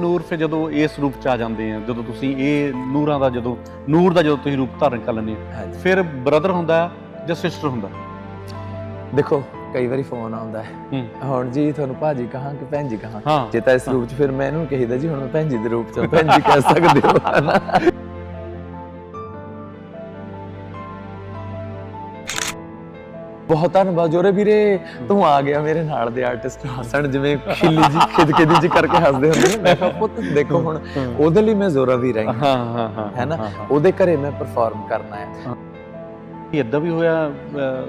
ਨੂਰ ਫਿਰ ਜਦੋਂ ਇਸ ਰੂਪ ਚ ਆ ਜਾਂਦੇ ਆ ਜਦੋਂ ਤੁਸੀਂ ਇਹ ਨੂਰਾਂ ਦਾ ਜਦੋਂ ਨੂਰ ਦਾ ਜਦੋਂ ਤੁਸੀਂ ਰੂਪ ਧਾਰਨ ਕਰ ਲੈਂਦੇ ਹਾਂਜੀ। ਫਿਰ ਬ੍ਰਦਰ ਹੁੰਦਾ ਜਾਂ ਸਿਸਟਰ ਹੁੰਦਾ? ਦੇਖੋ ਕਈ ਵਾਰੀ ਫੋਨ ਆਉਂਦਾ ਹੈ। ਹੂੰ। ਹੁਣ ਜੀ ਤੁਹਾਨੂੰ ਭਾਜੀ ਕਹਾਂ ਕਿ ਭੈਣ ਜੀ ਕਹਾਂ? ਹਾਂ। ਜੇ ਤਾਂ ਇਸ ਰੂਪ 'ਚ ਫਿਰ ਮੈਂ ਇਹਨੂੰ ਕਹੀਦਾ ਜੀ ਹੁਣ ਮੈਂ ਭੈਣ ਜੀ ਦੇ ਰੂਪ 'ਚ ਭੈਣ ਜੀ ਕਹਿ ਸਕਦੇ ਹੋ ਹਨਾ ਬਹੁਤ ਧੰਨਵਾਦ ਜੋਰੇ ਵੀਰੇ ਤੂੰ ਆ ਗਿਆ ਮੇਰੇ ਨਾਲ ਦੇ ਆਰਟਿਸਟ ਹੱਸਣ ਜਿਵੇਂ ਖਿੱਲੀ ਜੀ ਖਿਦਖਿਦੀ ਜੀ ਕਰਕੇ ਹੱਸਦੇ ਹੁੰਦੇ ਨੇ। ਮੈਂ ਕਿਹਾ ਪੁੱਤ ਦੇਖੋ ਹੁਣ ਉਹਦੇ ਲਈ ਮੈਂ ਜ਼ੋਰਾ ਵੀ ਰਹੀ ਹਾਂ ਹਾਂ ਹਾਂ ਹੈ ਨਾ? ਹਾਂ, ਹਾਂ। ਉਹਦੇ ਘਰੇ ਮੈਂ ਪਰਫਾਰਮ ਕਰਨਾ ਹੈ। ਇਹ ਇਦਾਂ ਵੀ ਹੋਇਆ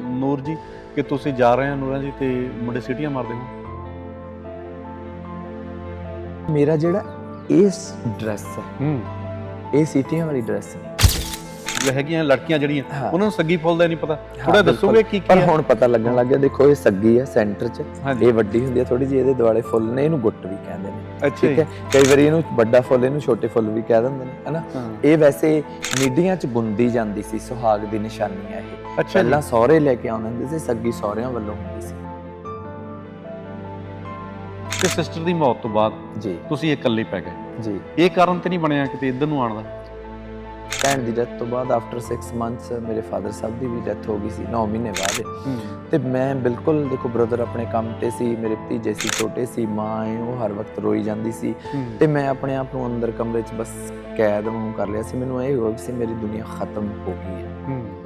ਨੂਰ ਜੀ ਕਿ ਤੁਸੀਂ ਜਾ ਰਹੇ ਹੋ ਨੂਰਾਂ ਜੀ ਤੇ ਮੁੰਡੇ ਸੀਟੀਆਂ ਮਾਰਦੇ ਹੋ? ਮੇਰਾ ਜਿਹੜਾ ਇਸ ਡਰੈਸ ਹੈ ਹੂੰ। ਇਹ ਸੀਟੀਆਂ ਵਾਲੀ ਡਰੈਸ ਹੈ। ਹੈਗੀਆਂ ਲੜਕੀਆਂ ਜਿਹੜੀਆਂ। ਉਹਨਾਂ ਨੂੰ ਸੱਗੀ ਫੁੱਲ ਦਾ ਨਹੀਂ ਪਤਾ। ਥੋੜਾ। ਦੱਸੋਗੇ ਕੀ ਕੀ ਪਰ ਹੁਣ ਪਤਾ ਲੱਗਣ ਲੱਗ ਗਿਆ ਦੇਖੋ ਇਹ ਸੱਗੀ ਹੈ ਸੈਂਟਰ 'ਚ। ਇਹ ਵੱਡੀ ਹੁੰਦੀ ਹੈ ਥੋੜੀ ਜਿਹੀ ਇਹਦੇ ਦੁਆਲੇ ਫੁੱਲ ਨੇ ਇਹਨੂੰ ਗੁੱਟ ਵੀ ਕਹਿੰਦੇ ਨੇ। ਠੀਕ ਹੈ? ਕਈ ਵਾਰੀ ਇਹਨੂੰ ਵੱਡਾ ਫੁੱਲ ਇਹਨੂੰ ਛੋਟੇ ਫੁੱਲ ਵੀ ਕਹਿ ਦਿੰਦੇ ਨੇ ਹਨਾ? ਇਹ ਵੈਸੇ ਮੀਡੀਆਂ 'ਚ ਬੁੰਦੀ ਜਾਂਦੀ ਸੀ ਸੁਹਾਗ ਦੀ ਨਿਸ਼ਾਨੀ ਹੈ ਇਹ। ਪਹਿਲਾਂ ਸਹੁਰੇ ਲੈ ਕੇ ਆਉਂਦੇ ਹੁੰਦੇ ਸੀ ਸੱਗੀ ਸਹੁਰਿਆਂ ਵੱਲੋਂ ਹੁੰਦੀ ਸੀ। ਤੇ ਸਿਸਟਰ ਦੀ ਮੌਤ ਤੋਂ ਬਾਅਦ ਜੀ। ਤੁਸੀਂ ਇਕੱਲੇ ਪੈ ਗਏ। ਜੀ। ਇਹ ਕਾਰਨ ਤੇ ਨਹੀਂ ਬਣਿਆ ਕਿਤੇ ਇੱਧਰ ਨੂੰ ਆਉਣ ਦਾ? ਭੈਣ ਦੀ ਡੈਥ ਤੋਂ ਬਾਅਦ ਆਫਟਰ 6 ਮੰਥਸ ਮੇਰੇ ਫਾਦਰ ਸਾਹਿਬ ਦੀ ਵੀ ਡੈਥ ਹੋ ਗਈ ਸੀ 9 ਮਹੀਨੇ ਬਾਅਦ। ਤੇ ਮੈਂ ਬਿਲਕੁਲ ਦੇਖੋ ਬ੍ਰਦਰ ਆਪਣੇ ਕੰਮ ਤੇ ਸੀ ਮੇਰੇ ਭਤੀਜੇ ਸੀ ਛੋਟੇ ਸੀ ਮਾਂ ਹੈ ਉਹ ਹਰ ਵਕਤ ਰੋਈ ਜਾਂਦੀ ਸੀ। ਤੇ ਮੈਂ ਆਪਣੇ ਆਪ ਨੂੰ ਅੰਦਰ ਕਮਰੇ 'ਚ ਬਸ ਕੈਦ ਵਾਂਗੂ ਕਰ ਲਿਆ ਸੀ। ਮੈਨੂੰ ਇਹ ਹੋ ਗਿਆ ਸੀ ਮੇਰੀ ਦੁਨੀਆ ਖਤਮ ਹੋ ਗਈ ਹੈ।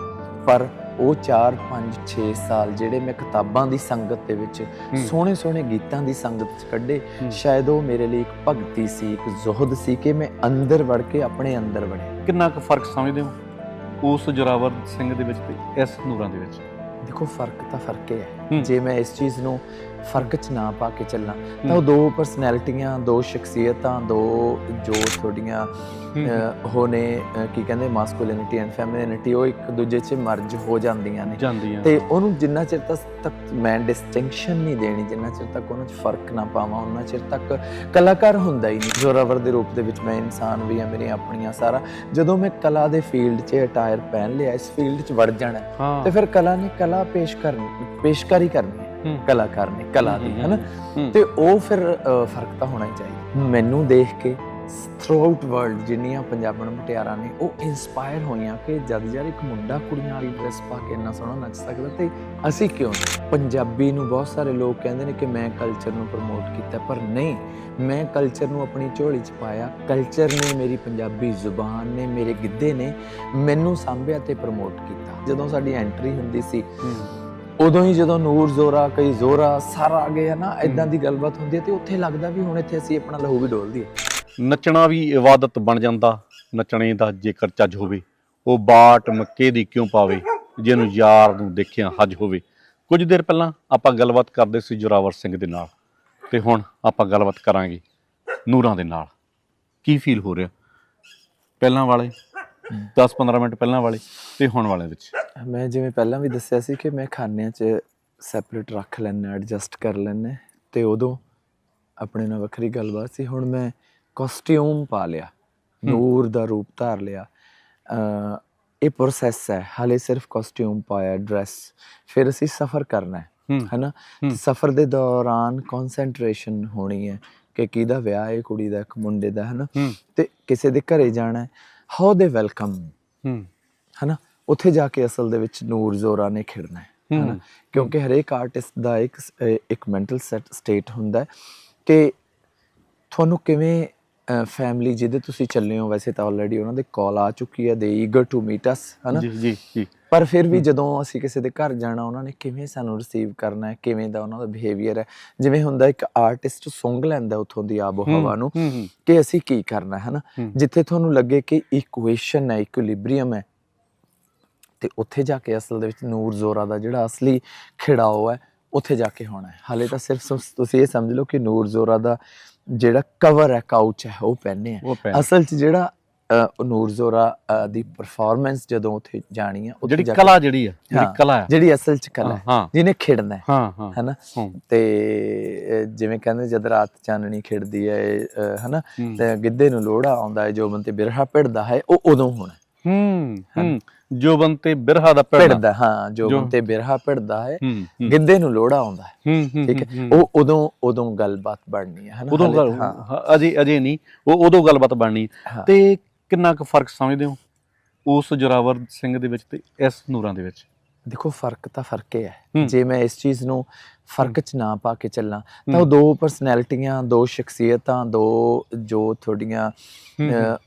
ਪਰ ਉਹ 4 5 6 ਸਾਲ ਜਿਹੜੇ ਮੈਂ ਕਿਤਾਬਾਂ ਦੀ ਸੰਗਤ ਦੇ ਵਿੱਚ ਸੋਹਣੇ ਸੋਹਣੇ ਗੀਤਾਂ ਦੀ ਸੰਗਤ 'ਚ ਕੱਢੇ। ਸ਼ਾਇਦ ਉਹ ਮੇਰੇ ਲਈ ਇੱਕ ਭਗਤੀ ਸੀ ਇੱਕ ਜ਼ੁਹਦ ਸੀ ਕਿ ਮੈਂ ਅੰਦਰ ਵੜ ਕੇ ਆਪਣੇ ਅੰਦਰ ਵੜਿਆ। ਕਿੰਨਾ ਕੁ ਫ਼ਰਕ ਸਮਝਦੇ ਹੋ? ਉਸ ਜਰਾਵਰ ਸਿੰਘ ਦੇ ਵਿੱਚ ਤੇ ਇਸ ਨੂਰਾਂ ਦੇ ਵਿੱਚ? ਦੇਖੋ ਫ਼ਰਕ ਤਾਂ ਫ਼ਰਕ ਹੂੰ। ਜੇ ਮੈਂ ਇਸ ਚੀਜ਼ ਨੂੰ ਫ਼ਰਕ 'ਚ ਨਾ ਪਾ ਕੇ ਚੱਲਾਂ। ਤਾਂ ਉਹ ਦੋ ਪਰਸਨੈਲਿਟੀਆਂ ਦੋ ਸ਼ਖਸੀਅਤਾਂ ਦੋ ਜੋ ਤੁਹਾਡੀਆਂ ਅਹ, ਕੀ ਕਹਿੰਦੇ ਮਾਸਕੂਲਿਨਿਟੀ ਐਂਡ ਫੈਮਿਨਿਟੀ ਉਹ ਇੱਕ ਦੂਜੇ 'ਚ ਮਰਜ ਹੋ ਜਾਂਦੀਆਂ ਨੇ। ਤੇ ਉਹਨੂੰ ਜਿੰਨਾ ਚਿਰ ਤੱਕ ਮੈਂ ਡਿਸਟਿੰਕਸ਼ਨ ਨਹੀਂ ਦੇਣੀ ਜਿੰਨਾ ਚਿਰ ਤੱਕ ਉਹਨਾਂ 'ਚ ਫ਼ਰਕ ਨਾ ਪਾਵਾਂ ਉਹਨਾਂ ਚਿਰ ਤੱਕ ਕਲਾਕਾਰ ਹੁੰਦਾ ਹੀ ਨਹੀਂ। ਜ਼ੋਰਾਵਰ ਦੇ ਰੂਪ ਦੇ ਵਿੱਚ ਮੈਂ ਇਨਸਾਨ ਵੀ ਆ ਮੇਰੀਆਂ ਆਪਣੀਆਂ ਸਾਰਾ। ਜਦੋਂ ਮੈਂ ਕਲਾ ਦੇ ਫੀਲਡ 'ਚ ਅਟਾਇਰ ਪਹਿਨ ਲਿਆ ਇਸ ਫੀਲਡ 'ਚ ਵੜ ਜਾਣਾ ਤੇ ਫਿਰ ਕਲਾ ਨੇ ਕਲਾ ਪੇਸ਼ ਕਰਨੀ ਪੇਸ਼ਕਾਰੀ ਕਰਨੀ। ਕਲਾਕਾਰ ਨੇ ਕਲਾ ਦੀ ਹੂੰ, ਨਾ। ਤੇ ਉਹ ਫਿਰ ਫ਼ਰਕ ਤਾਂ ਹੋਣਾ ਹੀ ਚਾਹੀਦਾ। ਮੈਨੂੰ ਦੇਖ ਕੇ ਥਰੂ ਆਊਟ ਵਰਲਡ ਜਿੰਨੀਆਂ ਪੰਜਾਬਣ ਮੁਟਿਆਰਾਂ ਨੇ ਉਹ ਇਨਸਪਾਇਰ ਹੋਈਆਂ ਕਿ ਜਦ ਯਾਰ ਇੱਕ ਮੁੰਡਾ ਕੁੜੀਆਂ ਵਾਲੀ ਡਰੈਸ ਪਾ ਕੇ ਇੰਨਾ ਸੋਹਣਾ ਨੱਚ ਸਕਦਾ ਤੇ ਅਸੀਂ ਕਿਉਂ ਨਹੀਂ? ਪੰਜਾਬੀ ਨੂੰ ਬਹੁਤ ਸਾਰੇ ਲੋਕ ਕਹਿੰਦੇ ਨੇ ਕਿ ਮੈਂ ਕਲਚਰ ਨੂੰ ਪ੍ਰਮੋਟ ਕੀਤਾ ਪਰ ਨਹੀਂ। ਮੈਂ ਕਲਚਰ ਨੂੰ ਆਪਣੀ ਝੋਲੀ 'ਚ ਪਾਇਆ। ਕਲਚਰ ਨੇ ਮੇਰੀ ਪੰਜਾਬੀ ਜ਼ੁਬਾਨ ਨੇ ਮੇਰੇ ਗਿੱਧੇ ਨੇ ਮੈਨੂੰ ਸਾਂਭਿਆ ਤੇ ਪ੍ਰਮੋਟ ਕੀਤਾ। ਜਦੋਂ ਸਾਡੀ ਐਂਟਰੀ ਹੁੰਦੀ ਸੀ ਉਦੋਂ ਹੀ ਜਦੋਂ ਨੂਰ ਜ਼ੋਰਾ ਕਈ ਜ਼ੋਰਾ ਸਾਰਾ ਆ ਗਿਆ ਨਾ ਇਦਾਂ ਦੀ ਗੱਲਬਾਤ ਹੁੰਦੀ ਹੈ ਤੇ ਉੱਥੇ ਲੱਗਦਾ ਵੀ ਹੁਣ ਇੱਥੇ ਅਸੀਂ ਆਪਣਾ ਲਹੂ ਵੀ ਡੋਲ ਦਈਏ। ਨੱਚਣਾ ਵੀ ਇਬਾਦਤ ਬਣ ਜਾਂਦਾ ਨੱਚਣੇ ਦਾ ਜੇਕਰ ਚੱਜ ਹੋਵੇ ਉਹ ਬਾਟ ਮੱਕੇ ਦੀ ਕਿਉਂ ਪਾਵੇ ਜਿਹਨੂੰ ਯਾਰ ਨੂੰ ਦੇਖਿਆ ਹੱਜ ਹੋਵੇ। ਕੁਝ ਦੇਰ ਪਹਿਲਾਂ ਆਪਾਂ ਗੱਲਬਾਤ ਕਰਦੇ ਸੀ ਜੋਰਾਵਰ ਸਿੰਘ ਦੇ ਨਾਲ ਤੇ ਹੁਣ ਆਪਾਂ ਗੱਲਬਾਤ ਕਰਾਂਗੇ ਨੂਰਾਂ ਦੇ ਨਾਲ। ਕੀ ਫੀਲ ਹੋ ਰਿਹਾ? ਪਹਿਲਾਂ ਵਾਲੇ 10-15 ਮਿੰਟ ਪਹਿਲਾਂ ਵਾਲੇ ਤੇ ਹੁਣ ਵਾਲੇ ਵਿੱਚ। ਮੈਂ ਜਿਵੇਂ ਪਹਿਲਾਂ ਵੀ ਦੱਸਿਆ ਸੀ ਕਿ ਮੈਂ ਖਾਨਿਆਂ 'ਚ ਸੈਪਰੇਟ ਰੱਖ ਲੈਣਾ ਐਡਜਸਟ ਕਰ ਲੈਣਾ ਤੇ ਉਦੋਂ ਆਪਣੇ ਨਾਲ ਵੱਖਰੀ ਗੱਲਬਾਤ ਸੀ। ਹੁਣ ਮੈਂ ਕਾਸਟਿਊਮ ਪਾ ਲਿਆ ਨੂਰ ਦਾ ਰੂਪ ਧਾਰ ਲਿਆ। ਇਹ ਪ੍ਰੋਸੈਸ ਹੈ ਹਾਲੇ ਸਿਰਫ ਕਾਸਟਿਊਮ ਪਾਇਆ ਡਰੈਸ ਫਿਰ ਅਸੀਂ ਸਫ਼ਰ ਕਰਨਾ ਹੈ ਹੈਨਾ? ਸਫ਼ਰ ਦੇ ਦੌਰਾਨ ਕਨਸੈਂਟਰੇਸ਼ਨ ਹੋਣੀ ਹੈ ਕਿ ਕਿਹਦਾ ਵਿਆਹ ਹੈ ਕੁੜੀ ਦਾ ਇੱਕ ਮੁੰਡੇ ਦਾ ਹੈਨਾ? ਤੇ ਕਿਸੇ ਦੇ ਘਰੇ ਜਾਣਾ ਹੈ ਹਾਊ ਦੇ ਵੈਲਕਮ ਹੂੰ। ਹਨਾ? ਉੱਥੇ ਜਾ ਕੇ ਅਸਲ ਦੇ ਵਿੱਚ ਨੂਰ ਜ਼ੋਰਾ ਨੇ ਖਿੜਨਾ ਹੈ ਹਨਾ? ਕਿਉਂਕਿ ਹਰੇਕ ਆਰਟਿਸਟ ਦਾ ਇੱਕ ਇੱਕ ਮੈਂਟਲ ਸਟੇਟ ਹੁੰਦਾ ਹੈ ਕਿ ਤੁਹਾਨੂੰ ਕਿਵੇਂ ਫੈਮਿਲੀ ਜਿਹਦੇ ਤੁਸੀਂ ਚੱਲੇ ਹੋ ਵੈਸੇ ਤਾਂ ਆਲਰੇਡੀ ਉਹਨਾਂ ਦੇ ਕਾਲ ਆ ਚੁੱਕੀ ਹੈ ਦੇ ਈਗਰ ਟੂ ਮੀਟ ਅਸ ਹਨਾ? ਜੀ ਜੀ ਜੀ। ਪਰ ਫਿਰ ਵੀ ਜਦੋਂ ਅਸੀਂ ਕਿਸੇ ਦੇ ਘਰ ਜਾਣਾ ਉਹਨਾਂ ਨੇ ਕਿਵੇਂ ਸਾਨੂੰ ਰਿਸੀਵ ਕਰਨਾ ਹੈ ਕਿਵੇਂ ਦਾ ਉਹਨਾਂ ਦਾ ਬਿਹੇਵੀਅਰ ਹੈ? ਜਿਵੇਂ ਹੁੰਦਾ ਇੱਕ ਆਰਟਿਸਟ ਸੁੰਘ ਲੈਂਦਾ ਉਥੋਂ ਦੀ ਆਬੋ ਹਵਾ ਨੂੰ ਕਿ ਅਸੀਂ ਕੀ ਕਰਨਾ ਹੈ ਨਾ ਹੂੰ। ਜਿੱਥੇ ਤੁਹਾਨੂੰ ਲੱਗੇ ਕਿ ਇਕੁਏਸ਼ਨ ਹੈ ਇਕੁਇਲਿਬਰੀਅਮ ਹੈ ਤੇ ਉੱਥੇ ਜਾ ਕੇ ਅਸਲ ਦੇ ਵਿੱਚ ਨੂਰ ਜ਼ੋਰਾ ਦਾ ਜਿਹੜਾ ਅਸਲੀ ਖਿੜਾਓ ਹੈ ਉੱਥੇ ਜਾ ਕੇ ਹੋਣਾ ਹੈ। ਹਾਲੇ ਤਾਂ ਸਿਰਫ ਤੁਸੀਂ ਇਹ ਸਮਝ ਲਓ ਕਿ ਨੂਰ ਜ਼ੋਰਾ ਦਾ ਜਿਹੜਾ ਕਵਰ ਹੈ ਕਾਊਚ ਹੈ ਉਹ ਪਹਿਨੇ ਆ। ਉਹ ਅਸਲ 'ਚ ਜਿਹੜਾ ਅ, ਨੂਰ ਜ਼ੋਰਾ ਅ, ਦੀ ਪਰਫਾਰਮੈਂਸ ਜਦੋਂ ਉੱਥੇ ਜਾਣੀ ਹੈ ਉੱਥੇ ਜਿਹੜੀ ਜਾ ਕੇ- ਕਲਾ ਜਿਹੜੀ ਆ ਜਿਹੜੀ ਹਾਂ। ਕਲਾ ਹੈ। ਜਿਹੜੀ ਅਸਲ 'ਚ ਕਲਾ ਹੈ ਹਾਂ ਜਿਹਨੇ ਖਿੜਨਾ ਹੈ ਹਾਂ ਹਾਂ। ਹੈਨਾ? ਹਾਂ। ਤੇ ਅ, ਜਿਵੇਂ ਕਹਿੰਦੇ ਜਦ ਰਾਤ ਚਾਨਣੀ ਖਿੜਦੀ ਹੈ ਅ, ਹੈਨਾ? ਹੂੰ। ਤੇ ਗਿੱਧੇ ਨੂੰ ਲੋੜਾ ਆਉਂਦਾ ਹੈ ਜੋ ਬੰਤੇ ਬਿਰਹਾ ਪਿੜਦਾ ਹੈ ਉਹ ਉਦੋਂ ਹੋਣਾ ਹੈ। ਹੂੰ ਹੂੰ। ਜੋਬਨ ਤੇ ਬਿਰਹਾ ਦਾ ਪਿੜਦਾ। ਭਿੜਦਾ ਹਾਂ ਜੋ ਜੋ- ਬੰਤੇ ਬਿਰਹਾ ਭਿੜਦਾ ਹੈ। ਗਿੱਧੇ ਨੂੰ ਲੋੜਾ ਆਉਂਦਾ ਹੈ। ਹੂੰ ਹੂੰ, ਠੀਕ ਹੈ। ਹੂੰ, ਉਹ ਉਦੋਂ ਉਦੋਂ ਗੱਲਬਾਤ ਬਣਨੀ ਹੈ ਹਨਾ? ਉਦੋਂ ਹਾਲੇ- ਗੱਲ ਹਾਂ। ਹਾਂ, ਅਜੇ ਅਜੇ ਨਹੀਂ। ਉਹ ਉਦੋਂ ਗੱਲਬਾਤ ਬਣਨੀ ਹਾਂ। ਤੇ ਕਿੰਨਾ ਕੁ ਫ਼ਰਕ ਸਮਝਦੇ ਹੋ? ਉਸ ਜੋਰਾਵਰ ਸਿੰਘ ਦੇ ਵਿੱਚ ਤੇ ਇਸ ਨੂਰਾਂ ਦੇ ਵਿੱਚ? ਦੇਖੋ ਫ਼ਰਕ ਤਾਂ ਫ਼ਰਕ ਹੂੰ। ਜੇ ਮੈਂ ਇਸ ਚੀਜ਼ ਨੂੰ ਫ਼ਰਕ ਚ ਨਾ ਪਾ ਕੇ ਚੱਲਾਂ। ਤਾਂ। ਉਹ ਦੋ ਪਰਸਨੈਲਿਟੀਆਂ ਦੋ ਸ਼ਖਸੀਅਤਾਂ ਦੋ ਜੋ ਤੁਹਾਡੀਆਂ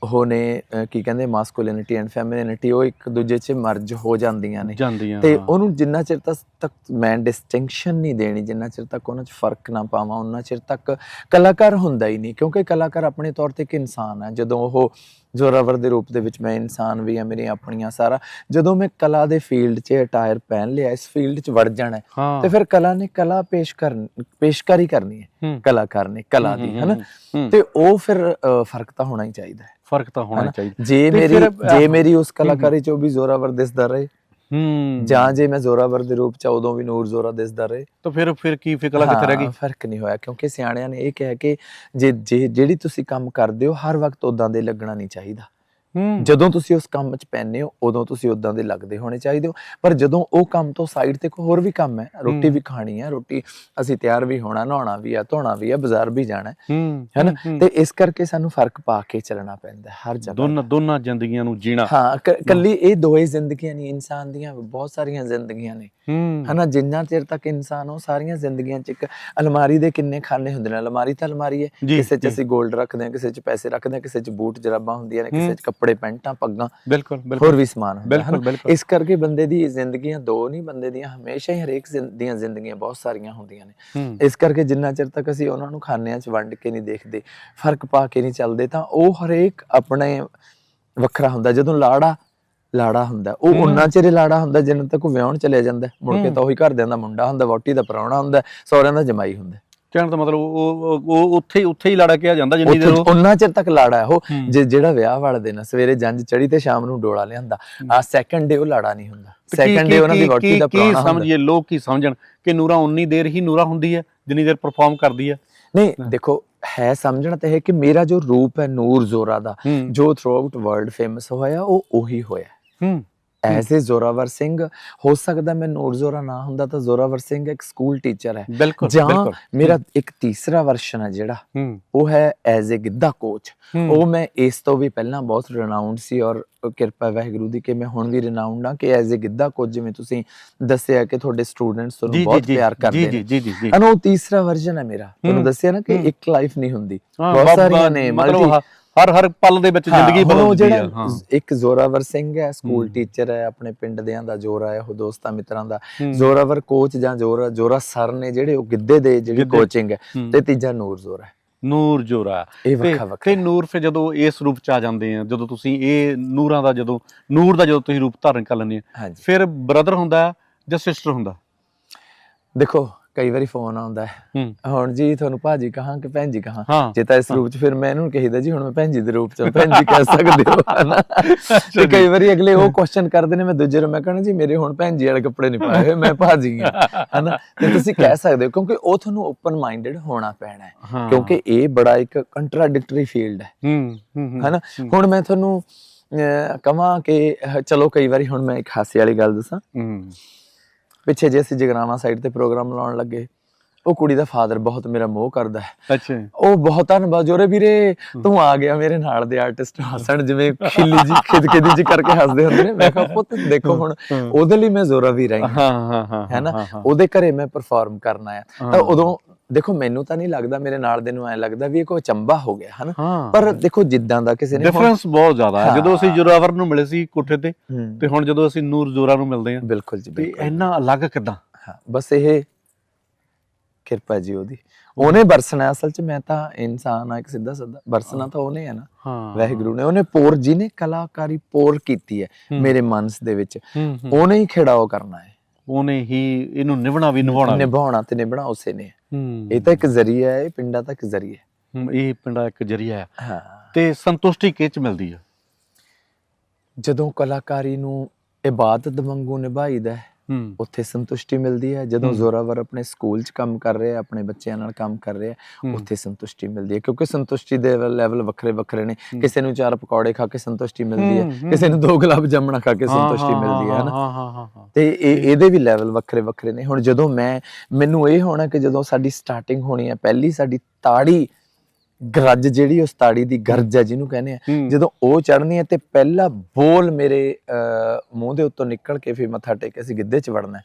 ਉਹ ਨੇ ਕੀ ਕਹਿੰਦੇ ਮਾਸਕੂਲਿਨਿਟੀ ਐਂਡ ਫੈਮਿਨਿਟੀ ਉਹ ਇੱਕ ਦੂਜੇ 'ਚ ਮਰਜ ਹੋ ਜਾਂਦੀਆਂ ਨੇ। ਤੇ। ਉਹਨੂੰ ਜਿੰਨਾ ਚਿਰ ਤੱਕ ਮੈਂ ਡਿਸਟਿੰਕਸ਼ਨ ਨਹੀਂ ਦੇਣੀ ਜਿੰਨਾ ਚਿਰ ਤੱਕ ਉਹਨਾਂ 'ਚ ਫ਼ਰਕ ਨਾ ਪਾਵਾਂ ਉਹਨਾਂ ਚਿਰ ਤੱਕ ਕਲਾਕਾਰ ਹੁੰਦਾ ਹੀ ਨਹੀਂ। ਕਿਉਂਕਿ ਕਲਾਕਾਰ ਆਪਣੇ ਤੌਰ ਤੇ ਇੱਕ ਇਨਸਾਨ ਹੈ ਜਦੋਂ ਉਹ ਜ਼ੋਰਾਵਰ ਦੇ ਰੂਪ ਦੇ ਵਿੱਚ ਮੈਂ ਇਨਸਾਨ ਵੀ ਆ ਮੇਰੀਆਂ ਆਪਣੀਆਂ ਸਾਰਾ। ਜਦੋਂ ਮੈਂ ਕਲਾ ਦੇ ਫੀਲਡ 'ਚ ਅਟਾਇਰ ਪਹਿਨ ਲਿਆ ਇਸ ਫੀਲਡ 'ਚ ਵੜ ਜਾਣਾ ਤੇ ਫਿਰ ਕਲਾ ਨੇ ਕਲਾ ਪੇਸ਼ ਕਰਨ ਪੇਸ਼ਕਾਰੀ ਕਰਨੀ ਹੈ ਕਲਾਕਾਰ ਨੇ ਕਲਾ ਦੀ ਹੂੰ, ਹਨਾ? ਤੇ ਉਹ ਫਿਰ ਫ਼ਰਕ ਤਾਂ ਹੋਣਾ ਹੀ ਚਾਹੀਦਾ ਹੈ। ਫ਼ਰਕ ਤਾਂ ਹੋਣਾ? ਚਾਹੀਦਾ ਜੇ ਮੇਰੀ ਜੇ ਮੇਰੀ ਉਸ ਕਲਾਕਾਰੀ 'ਚ ਉਹ ਵੀ ਜ਼ੋਰਾਵਰ ਦਿਸਦਾ ਰਹੇ ਹੂੰ। ਜਾਂ ਜੇ ਮੈਂ ਜ਼ੋਰਾਵਰ ਦੇ ਰੂਪ 'ਚ ਉਦੋਂ ਵੀ ਨੂਰ ਜ਼ੋਰਾ ਦਿਸਦਾ ਰਹੇ। ਤਾਂ ਫਿਰ ਫਿਰ ਕੀ ਫਿਕਲਾ ਕਿੱਥੇ ਰਹਿ ਗਈ? ਫ਼ਰਕ ਨਹੀਂ ਹੋਇਆ ਕਿਉਂਕਿ ਸਿਆਣਿਆਂ ਨੇ ਇਹ ਕਿਹਾ ਕਿ ਜੇ ਜਿਹੜੀ ਤੁਸੀਂ ਕੰਮ ਕਰਦੇ ਹੋ ਹਰ ਵਕਤ ਉਦਾਂ ਦੇ ਲੱਗਣਾ ਨਹੀਂ ਚਾਹੀਦਾ। ਜਦੋਂ ਤੁਸੀਂ ਉਸ ਕੰਮ 'ਚ ਪੈਂਦੇ ਹੋ ਉਦੋਂ ਤੁਸੀਂ ਉਦਾਂ ਦੇ ਲੱਗਦੇ ਹੋਣੇ ਚਾਹੀਦੇ ਹੋ। ਪਰ ਜਦੋਂ ਉਹ ਕੰਮ ਤੋਂ ਸਾਈਡ ਤੇ ਕੋਈ ਹੋਰ ਵੀ ਕੰਮ ਹੈ ਰੋਟੀ। ਵੀ ਖਾਣੀ ਹੈ ਰੋਟੀ ਅਸੀਂ ਤਿਆਰ ਵੀ ਹੋਣਾ ਨਹਾਉਣਾ ਵੀ ਆ ਧੋਣਾ ਵੀ ਆ ਬਾਜ਼ਾਰ ਵੀ ਜਾਣਾ ਹੈ ਹੈਨਾ? ਤੇ ਇਸ ਕਰਕੇ ਸਾਨੂੰ ਫ਼ਰਕ ਪਾ ਕੇ ਚੱਲਣਾ ਪੈਂਦਾ ਹਰ ਜਗ੍ਹਾ ਦੋਨਾਂ ਦੋਨਾਂ ਜ਼ਿੰਦਗੀਆਂ ਨੂੰ ਜੀਣਾ। ਹਾਂ ਕੱਲੀ ਇਹ ਦੋਏ ਜ਼ਿੰਦਗੀਆਂ ਨਹੀਂ ਇਨਸਾਨ ਦੀਆਂ ਬਹੁਤ ਸਾਰੀਆਂ ਜ਼ਿੰਦਗੀਆਂ ਨੇ। ਹਨਾ ਜਿੰਨਾ ਚਿਰ ਤੱਕ ਇਨਸਾਨ ਉਹ ਸਾਰੀਆਂ ਜ਼ਿੰਦਗੀਆਂ 'ਚ ਇੱਕ ਅਲਮਾਰੀ ਦੇ ਕਿੰਨੇ ਖਾਨੇ ਹੁੰਦੇ ਨੇ ਅਲਮਾਰੀ ਤਾਂ ਅਲਮਾਰੀ ਹੈ। ਕਿਸੇ 'ਚ। ਅਸੀਂ 골ਡ ਰੱਖਦੇ ਹਾਂ ਕਿਸੇ 'ਚ ਪੈਸੇ ਰੱਖਦੇ ਹਾਂ ਕਿਸੇ 'ਚ ਬੂਟ ਜਰਾਬਾਂ ਹੁੰਦੀਆਂ ਨੇ ਕਿਸੇ। 'ਚ ਕੱਪੜੇ ਪੈਂਟਾਂ ਪੱਗਾਂ ਬਿਲਕੁਲ ਹੋਰ ਵੀ ਸਮਾਨ ਹੁੰਦਾ ਬਿਲਕੁਲ ਹਨਾ? ਬਿਲਕੁਲ। ਇਸ ਕਰਕੇ ਬੰਦੇ ਦੀ ਜ਼ਿੰਦਗੀਆਂ ਦੋ ਨਹੀਂ ਬੰਦੇ ਦੀਆਂ ਹਮੇਸ਼ਾ ਹੀ ਹਰੇਕ ਦੀਆਂ ਜ਼ਿੰਦਗੀਆਂ ਬਹੁਤ ਸਾਰੀਆਂ ਹੁੰਦੀਆਂ ਨੇ। ਇਸ ਕਰਕੇ ਜਿੰਨਾ ਚਿਰ ਤੱਕ ਅਸੀਂ ਉਹਨਾਂ ਨੂੰ ਖਾਨਿਆਂ 'ਚ ਵੰਡ ਕੇ ਨਹੀਂ ਦੇਖਦੇ ਫ਼ਰਕ ਪਾ ਕੇ ਨਹੀਂ ਚੱਲਦੇ ਤਾਂ ਉਹ ਹਰੇਕ ਆਪਣੇ ਵੱਖਰਾ ਹੁੰਦਾ। ਜਦੋਂ ਲਾੜਾ ਲਾੜਾ ਹੁੰਦਾ ਉਹ। ਉਹਨਾਂ ਚਿਰ ਲਾੜਾ ਹੁੰਦਾ ਜਿੰਨਾ ਤੱਕ ਉਹ ਵਿਆਹਣ ਚਲੇ ਜਾਂਦਾ। ਮੁੜ ਕੇ। ਤਾਂ ਉਹੀ ਘਰਦਿਆਂ ਦਾ ਮੁੰਡਾ ਹੁੰਦਾ ਵਹੁਟੀ ਦਾ ਪ੍ਰਾਹੁਣਾ ਹੁੰਦਾ ਸਹੁਰਿਆਂ ਦਾ ਜਮਾਈ ਹੁੰਦਾ। ਕਹਿਣ ਦਾ ਮਤਲਬ ਉਹ ਉਹ- ਉੱਥੇ ਹੀ ਉੱਥੇ ਹੀ ਲੜਾ ਕਿਹਾ ਜਾਂਦਾ ਜਿੰਨੀ ਦੇਰ ਉਹ ਉਹਨਾਂ ਚਿਰ ਤੱਕ ਲਾੜਾ ਹੈ। ਉਹ ਜਿਹੜਾ ਵਿਆਹ ਵਾਲੇ ਦਿਨ ਸਵੇਰੇ ਜੰਜ ਚੜੀ ਤੇ ਸ਼ਾਮ ਨੂੰ ਡੋਲਾ ਲਿਆਂਦਾ ਆ ਸੈਕੰਡ ਡੇ ਉਹ ਲਾੜਾ ਨਹੀਂ ਹੁੰਦਾ। ਕੀ- ਸੈਕੰਡ ਕੀ- ਡੇ ਉਹਨਾਂ ਦੀ ਕੀ- ਵਹੁਟੀ ਦਾ ਕੀ ਪ੍ਰਾਹੁਣਾ ਹੁੰਦਾ। ਸਮਝੀਏ ਲੋਕ ਕੀ ਸਮਝਣ ਕਿ ਨੂਰਾ ਉਨੀ ਦੇਰ ਹੀ ਨੂਰਾ ਹੁੰਦੀ ਹੈ ਜਿੰਨੀ ਦੇਰ ਪਰਫਾਰਮ ਕਰਦੀ ਹੈ। ਨਹੀਂ ਦੇਖੋ ਹੈ ਸਮਝਣਾ ਤਾਂ ਹੈ ਕਿ ਮੇਰਾ ਜੋ ਰੂਪ ਹੈ ਨੂਰ ਜ਼ੋਰਾ ਦਾ ਜੋ ਥਰੂ ਆਊਟ ਵਰਲਡ ਫੇਮਸ ਹੋਇਆ ਉਹ ਉਹੀ ਹੋਇਆ। ਹੂੰ। ਐਜ਼ ਏ ਜ਼ੋਰਾਵਰ ਸਿੰਘ ਹੋ ਸਕਦਾ ਮੈਂ ਨੂਰ ਜ਼ੋਰਾ ਨਾ ਹੁੰਦਾ ਤਾਂ ਜ਼ੋਰਾਵਰ ਸਿੰਘ ਇੱਕ ਸਕੂਲ ਟੀਚਰ ਹੈ। ਬਿਲਕੁਲ ਮੇਰਾ ਇੱਕ ਤੀਸਰਾ ਵਰਸ਼ਨ ਹੈ ਜਿਹੜਾ ਉਹ ਹੈ ਐਜ਼ ਏ ਗਿੱਧਾ ਕੋਚ। ਉਹ ਮੈਂ ਇਸ ਤੋਂ ਵੀ ਪਹਿਲਾਂ ਬਹੁਤ ਰਿਨਾਊਂਡ ਸੀ ਔਰ ਕਿਰਪਾ ਵਾਹਿਗੁਰੂ ਦੀ ਕਿ ਮੈਂ ਹੁਣ ਵੀ ਰਿਨਾਊਂਡ ਹਾਂ ਕਿ ਐਜ਼ ਏ ਗਿੱਧਾ ਕੋਚ ਜਿਵੇਂ ਤੁਸੀਂ ਦੱਸਿਆ ਕਿ ਤੁਹਾਡੇ ਸਟੂਡੈਂਟਸ ਤੁਹਾਨੂੰ ਬਹੁਤ ਪਿਆਰ ਕਰਦੇ ਨੇ। ਜੀ ਜੀ ਜੀ। ਅਨ ਤੀਸਰਾ ਵਰਜਨ ਹੈ ਮੇਰਾ। ਤੁਹਾਨੂੰ। ਦੱਸਿਆ ਨਾ ਕਿ। ਇੱਕ ਲਾਈਫ ਨਹੀਂ ਹੁੰਦੀ। ਬਹੁਤ ਸਾਰੀਆਂ ਨੇ ਮਤਲਬ ਹਰ ਹਰ ਪਲ ਦੇ ਵਿੱਚ ਜ਼ਿੰਦਗੀ ਬਦਲਦੀ ਹੈ ਹਾਂ ਇੱਕ ਜ਼ੋਰਾਵਰ ਸਿੰਘ ਹੈ ਸਕੂਲ। ਟੀਚਰ ਹੈ ਆਪਣੇ ਪਿੰਡ ਦਿਆਂ ਦਾ ਜੋਰਾ ਹੈ ਉਹ ਦੋਸਤਾਂ ਮਿੱਤਰਾਂ ਦਾ। ਜ਼ੋਰਾਵਰ ਕੋਚ ਜਾਂ ਜੋਰਾ ਜੋਰਾ ਸਰ ਨੇ ਜਿਹੜੇ ਉਹ ਗਿੱਧੇ ਦੇ ਜਿਹੜੀ। ਕੋਚਿੰਗ ਹੈ। ਤੇ ਤੀਜਾ ਨੂਰ ਜ਼ੋਰਾ ਹੈ ਨੂਰ ਜੋਰਾ ਤੇ ਨੂਰ ਫਿਰ ਜਦੋਂ ਇਸ ਰੂਪ ਚ ਆ ਜਾਂਦੇ ਆ ਜਦੋਂ ਤੁਸੀਂ ਇਹ ਨੂਰਾਂ ਦਾ ਜਦੋਂ ਨੂਰ ਦਾ ਜਦੋਂ ਤੁਸੀਂ ਰੂਪ ਧਾਰਨ ਕਰ ਲੈਂਦੇ ਆ ਫਿਰ ਬ੍ਰਦਰ ਹੁੰਦਾ ਜਾਂ ਸਿਸਟਰ ਹੁੰਦਾ ਦੇਖੋ ਕਈ ਵਾਰੀ ਫੋਨ ਆਉਂਦਾ ਹੈ। ਹੁਣ ਜੀ ਤੁਹਾਨੂੰ ਭਾਜੀ ਕਹਾਂ ਕਿ ਭੈਣ ਜੀ ਕਹਾਂ? ਜੇ ਤਾਂ ਇਸ ਰੂਪ ਚ ਫਿਰ ਮੈਂ ਇਹਨੂੰ ਕਹੀਦਾ ਜੀ ਹੁਣ ਮੈਂ ਭੈਣ ਜੀ ਦੇ ਰੂਪ ਚ ਭੈਣ ਜੀ ਕਹਿ ਸਕਦੇ ਹੋ ਹਨਾ ਤੇ ਕਈ ਵਾਰੀ ਅਗਲੇ ਉਹ ਕੁਐਸਚਨ ਕਰਦੇ ਨੇ ਮੈਂ ਦੂਜੇ ਨੂੰ ਮੈਂ ਕਹਣਾ ਜੀ ਮੇਰੇ ਹੁਣ ਭੈਣ ਜੀ ਵਾਲੇ ਕੱਪੜੇ ਨਹੀਂ ਪਾਏ ਹੋਏ ਮੈਂ ਭਾਜੀ ਹਾਂ ਹਨਾ ਤੇ ਤੁਸੀਂ ਕਹਿ ਸਕਦੇ ਹੋ ਕਿਉਂਕਿ ਉਹ ਤੁਹਾਨੂੰ ਓਪਨ ਮਾਈਂਡਡ ਹੋਣਾ ਪੈਣਾ ਹੈ। ਕਿਉਂਕਿ ਇਹ ਬੜਾ ਇੱਕ ਕੰਟਰਾਡਿਕਟਰੀ ਫੀਲਡ ਹੈ। ਹਨਾ ਹੁਣ ਮੈਂ ਤੁਹਾਨੂੰ ਕਵਾਂ ਕਿ ਚਲੋ ਕਈ ਵਾਰੀ ਹੁਣ ਮੈਂ ਇੱਕ ਹਾਸੇ ਵਾਲੀ ਗੱਲ ਦੱਸਾਂ। ਹੂੰ। ਪਿੱਛੇ ਜੇ ਅਸੀਂ ਜਗਰਾਵਾਂ ਸਾਈਡ ਤੇ ਪ੍ਰੋਗਰਾਮ ਲਾਉਣ ਲੱਗੇ ਉਹ ਕੁੜੀ ਦਾ ਫਾਦਰ ਬਹੁਤ ਮੇਰਾ ਮੋਹ ਕਰਦਾ ਹੈ। ਅੱਛਾ। ਉਹ ਬਹੁਤ ਧੰਨਵਾਦ ਜੋਰੇ ਵੀਰੇ ਤੂੰ ਆ ਗਿਆ ਮੇਰੇ ਨਾਲ ਦੇ ਆਰਟਿਸਟ ਹੱਸਣ ਜਿਵੇਂ ਖਿੱਲੀ ਜੀ ਖਿਦਖਿਦੀ ਜੀ ਕਰਕੇ ਹੱਸਦੇ ਹੁੰਦੇ ਨੇ। ਮੈਂ ਕਿਹਾ ਪੁੱਤ ਦੇਖੋ ਹੁਣ। ਉਹਦੇ ਲਈ ਮੈਂ ਜ਼ੋਰਾ ਵੀ ਰਹੀ ਹਾਂ ਹਾਂ ਹਾਂ ਹੈ ਨਾ? ਉਹਦੇ ਘਰੇ ਮੈਂ ਪਰਫਾਰਮ ਕਰਨਾ ਹਾਂ। ਤਾਂ ਉਦੋਂ ਦੇਖੋ ਮੈਨੂੰ ਤਾਂ ਨਹੀਂ ਲੱਗਦਾ ਮੇਰੇ ਨਾਲ ਦੇ ਨੂੰ ਐ ਲੱਗਦਾ ਵੀ ਇਹ ਕੋਈ ਚੰਬਾ ਹੋ ਗਿਆ ਹਨਾ? ਹਾਂ। ਪਰ ਦੇਖੋ ਜਿੱਦਾਂ ਦਾ ਕਿਸੇ ਨੇ ਹੁਣ- ਡਿਫਰੈਂਸ ਬਹੁਤ ਜ਼ਿਆਦਾ ਹੈ। ਹਾਂ। ਜਦੋਂ ਅਸੀਂ ਜੋਰਾਵਰ ਨੂੰ ਮਿਲੇ ਸੀ ਕੋਠੇ ਤੇ ਹੂੰ, ਤੇ ਹੁਣ ਜਦੋਂ ਅਸੀਂ ਨੂਰ ਜੋਰਾ ਨੂੰ ਮਿਲਦੇ ਆ ਬਿਲਕੁਲ ਜੀ ਤੇ ਬਿਲਕੁਲ। ਇੰਨਾ ਅਲੱਗ ਕਿਦਾਂ? ਹਾਂ ਬਸ ਇਹ ਕਿਰਪਾ ਜੀ ਉਹਦੀ। ਉਹਨੇ ਬਰਸਣਾ ਅਸਲ 'ਚ ਮੈਂ ਤਾਂ ਇਨਸਾਨ ਆ ਇੱਕ ਸਿੱਧਾ ਸਿੱਧਾ ਬਰਸਣਾ ਤਾਂ ਉਹਨੇ ਹੈ ਨਾ ਹਾਂ। ਵਾਹਿਗੁਰੂ ਨੇ। ਉਹਨੇ ਪੋਰ ਜਿਹਨੇ ਕਲਾਕਾਰੀ ਪੋਰ ਕੀਤੀ ਹੈ ਹੂੰ। ਮੇਰੇ ਮਨਸ ਦੇ ਵਿੱਚ। ਹੂੰ ਹੂੰ। ਉਹਨੇ ਹੀ ਖਿੜਾਓ ਕਰਨਾ ਹੈ। ਉਹਨੇ ਹੀ ਇਹਨੂੰ ਨਿਭਣਾ ਵੀ ਨਿਭਾਉਣਾ। ਨਿਭਾਉਣਾ ਤੇ ਨਿਭਣਾ ਉਸੇ ਨੇ। ਇਹ ਤਾਂ ਇੱਕ ਜ਼ਰੀਆ ਹੈ ਪਿੰਡਾਂ ਤੱਕ ਜ਼ਰੀਆ ਹੈ। ਇਹ ਪਿੰਡਾ ਇੱਕ ਜਰੀਆ ਹੈ। ਹਾਂ। ਤੇ ਸੰਤੁਸ਼ਟੀ ਕਿਹ ਚ ਮਿਲਦੀ ਹੈ ਜਦੋਂ ਕਲਾਕਾਰੀ ਨੂੰ ਇਬਾਦਤ ਵਾਂਗੂ ਨਿਭਾਈਦਾ ਹੂੰ ਉੱਥੇ ਸੰਤੁਸ਼ਟੀ ਮਿਲਦੀ ਹੈ ਜਦੋਂ। ਜ਼ੋਰਾਵਰ ਆਪਣੇ ਸਕੂਲ 'ਚ ਕੰਮ ਕਰ ਰਿਹਾ ਆਪਣੇ ਬੱਚਿਆਂ ਨਾਲ ਕੰਮ ਕਰ ਰਿਹਾ ਹੂੰ। ਉੱਥੇ ਸੰਤੁਸ਼ਟੀ ਮਿਲਦੀ ਹੈ ਕਿਉਂਕਿ ਸੰਤੁਸ਼ਟੀ ਦੇ ਲੈਵਲ ਵੱਖਰੇ ਵੱਖਰੇ ਨੇ। ਕਿਸੇ ਨੂੰ ਚਾਰ ਪਕੌੜੇ ਖਾ ਕੇ ਸੰਤੁਸ਼ਟੀ ਮਿਲਦੀ ਹੈ। ਕਿਸੇ ਨੂੰ ਦੋ ਗੁਲਾਬ ਜਾਮਣਾ ਖਾ ਕੇ ਸੰਤੁਸ਼ਟੀ ਮਿਲਦੀ ਹੈ ਹਾਂ, ਹਨਾ ਹਾਂ ਹਾਂ ਹਾਂ ਹਾਂ ਤੇ ਇਹ ਇਹਦੇ ਵੀ ਲੈਵਲ ਵੱਖਰੇ ਵੱਖਰੇ ਨੇ ਹੁਣ ਜਦੋਂ ਮੈਂ ਮੈਨੂੰ ਇਹ ਹੋਣਾ ਕਿ ਜਦੋਂ ਸਾਡੀ ਸਟਾਰਟਿੰਗ ਹੋਣੀ ਹੈ ਪਹਿਲੀ ਸਾਡੀ ਤਾੜੀ ਗਰਜ ਜਿਹੜੀ ਉਸ ਤਾੜੀ ਦੀ ਗਰਜ ਹੈ ਜਿਹਨੂੰ ਕਹਿੰਦੇ ਆ। ਜਦੋਂ ਉਹ ਚੜ੍ਹਨੀ ਹੈ ਤੇ ਪਹਿਲਾ ਬੋਲ ਮੇਰੇ ਮੂੰਹ ਦੇ ਉੱਤੋਂ ਨਿਕਲ ਕੇ ਫਿਰ ਮੱਥਾ ਟੇਕ ਅਸੀਂ ਗਿੱਧੇ 'ਚ ਵੜਨਾ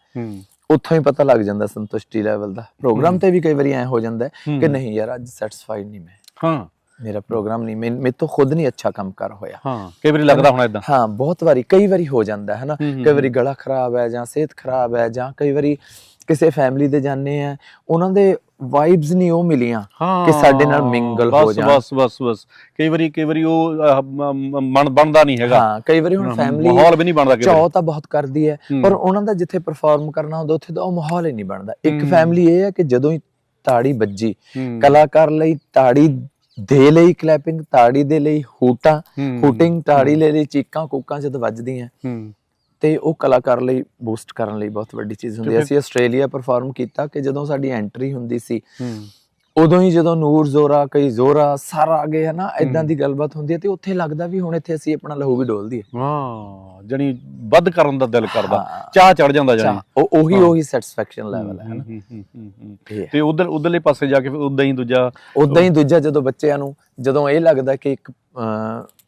ਉੱਥੋਂ ਹੀ ਪਤਾ ਲੱਗ ਜਾਂਦਾ ਸੰਤੁਸ਼ਟੀ ਲੈਵਲ ਦਾ। ਪ੍ਰੋਗਰਾਮ। ਤੇ ਵੀ ਕਈ ਵਾਰੀ ਐ ਹੋ ਜਾਂਦਾ। ਕਿ ਨਹੀਂ ਯਾਰ ਅੱਜ ਸੈਟੀਸਫਾਈਡ ਨਹੀਂ ਮੈਂ। ਹਾਂ। ਮੇਰਾ ਪ੍ਰੋਗਰਾਮ ਨਹੀਂ ਮੈਂ ਮੇਰੇ ਤੋਂ ਖੁਦ ਨਹੀਂ ਅੱਛਾ ਕੰਮ ਕਰ ਹੋਇਆ। ਹਾਂ ਕਈ ਵਾਰੀ ਲੱਗਦਾ ਹੋਣਾ ਇਦਾਂ ਹਾਂ ਬਹੁਤ ਵਾਰੀ ਕਈ ਵਾਰੀ ਹੋ ਜਾਂਦਾ ਹੈ ਨਾ। ਕਈ ਵਾਰੀ ਗਲਾ ਖਰਾਬ ਹੈ ਜਾਂ ਸਿਹਤ ਖਰਾਬ ਹੈ ਜਾਂ ਕਈ ਵਾਰੀ ਕਿਸੇ ਫੈਮਿਲੀ ਦੇ ਜਾਂਦੇ ਆ ਉਹਨਾਂ ਦੇ ਵਾਈਬਸ ਨਹੀਂ ਉਹ ਮਿਲੀਆਂ ਕਿ ਸਾਡੇ ਨਾਲ mingle ਹੋ ਬਸ, ਜਾਣ। ਬਸ ਬਸ ਬਸ ਕਈ ਵਾਰੀ ਕਈ ਵਾਰੀ ਉਹ ਮਨ ਬਣਦਾ ਨਹੀਂ ਹੈਗਾ ਹਾਂ ਕਈ ਵਾਰੀ ਹੁਣ ਫੈਮਿਲੀ ਮਾਹੌਲ ਵੀ ਨਹੀਂ ਬਣਦਾ ਵਾਰੀ ਚਾਹ ਤਾਂ ਬਹੁਤ ਕਰਦੀ ਹੈ। ਪਰ ਉਹਨਾਂ ਦਾ ਜਿੱਥੇ ਪਰਫਾਰਮ ਕਰਨਾ ਹੁੰਦਾ ਉੱਥੇ ਤਾਂ ਉਹ ਮਾਹੌਲ ਹੀ ਨਹੀਂ ਬਣਦਾ ਇੱਕ। ਫੈਮਿਲੀ ਇਹ ਹੈ ਕਿ ਜਦੋਂ ਹੀ ਤਾੜੀ ਵੱਜੀ। ਕਲਾਕਾਰ ਲਈ ਤਾੜੀ ਦੇ ਲਈ ਕਲੈਪਿੰਗ ਤਾੜੀ ਦੇ ਲਈ ਹੂਟਾਂ। ਹੂਟਿੰਗ ਤਾੜੀ ਲਈ ਚੀਕਾਂ ਕੂਕਾਂ ਜਦ ਵੱਜਦੀਆਂ ਹੂੰ ਤੇ ਉਹ ਕਲਾਕਾਰ ਲਈ ਬੂਸਟ ਕਰਨ ਲਈ ਬਹੁਤ ਵੱਡੀ ਚੀਜ਼ ਹੁੰਦੀ ਹੈ ਅਸੀਂ ਆਸਟ੍ਰੇਲੀਆ ਪਰਫਾਰਮ ਕੀਤਾ ਕਿ ਜਦੋਂ ਸਾਡੀ ਐਂਟਰੀ ਹੁੰਦੀ ਸੀ ਉਦੋਂ ਹੀ ਜਦੋਂ ਨੂਰ ਜ਼ੋਰਾ ਕਈ ਜ਼ੋਰਾ ਸਾਰਾ ਆ ਗਏ ਹਨਾ ਇਦਾਂ। ਦੀ ਗੱਲਬਾਤ ਹੁੰਦੀ ਹੈ ਤੇ ਉੱਥੇ ਲੱਗਦਾ ਵੀ ਹੁਣ ਇੱਥੇ ਅਸੀਂ ਆਪਣਾ ਲਹੂ ਵੀ ਡੋਲ ਦਈਏ ਹਾਂ ਜਣੀ ਵੱਧ ਕਰਨ ਦਾ ਦਿਲ ਕਰਦਾ। ਚਾਹ ਚੜ ਜਾਂਦਾ ਜਣੀ ਉਹ ਉਹੀ। ਉਹੀ ਸੈਟੀਸਫੈਕਸ਼ਨ ਲੈਵਲ ਹੈ ਹਨਾ। ਤੇ ਉਧਰ ਉਧਰਲੇ ਪਾਸੇ ਜਾ ਕੇ ਫਿਰ ਉਦਾਂ ਹੀ ਦੂਜਾ ਉਦਾਂ ਹੀ ਦੂਜਾ ਜਦੋਂ ਬੱਚਿਆਂ ਨੂੰ ਜਦੋਂ ਇਹ ਲੱਗਦਾ ਕਿ ਇੱਕ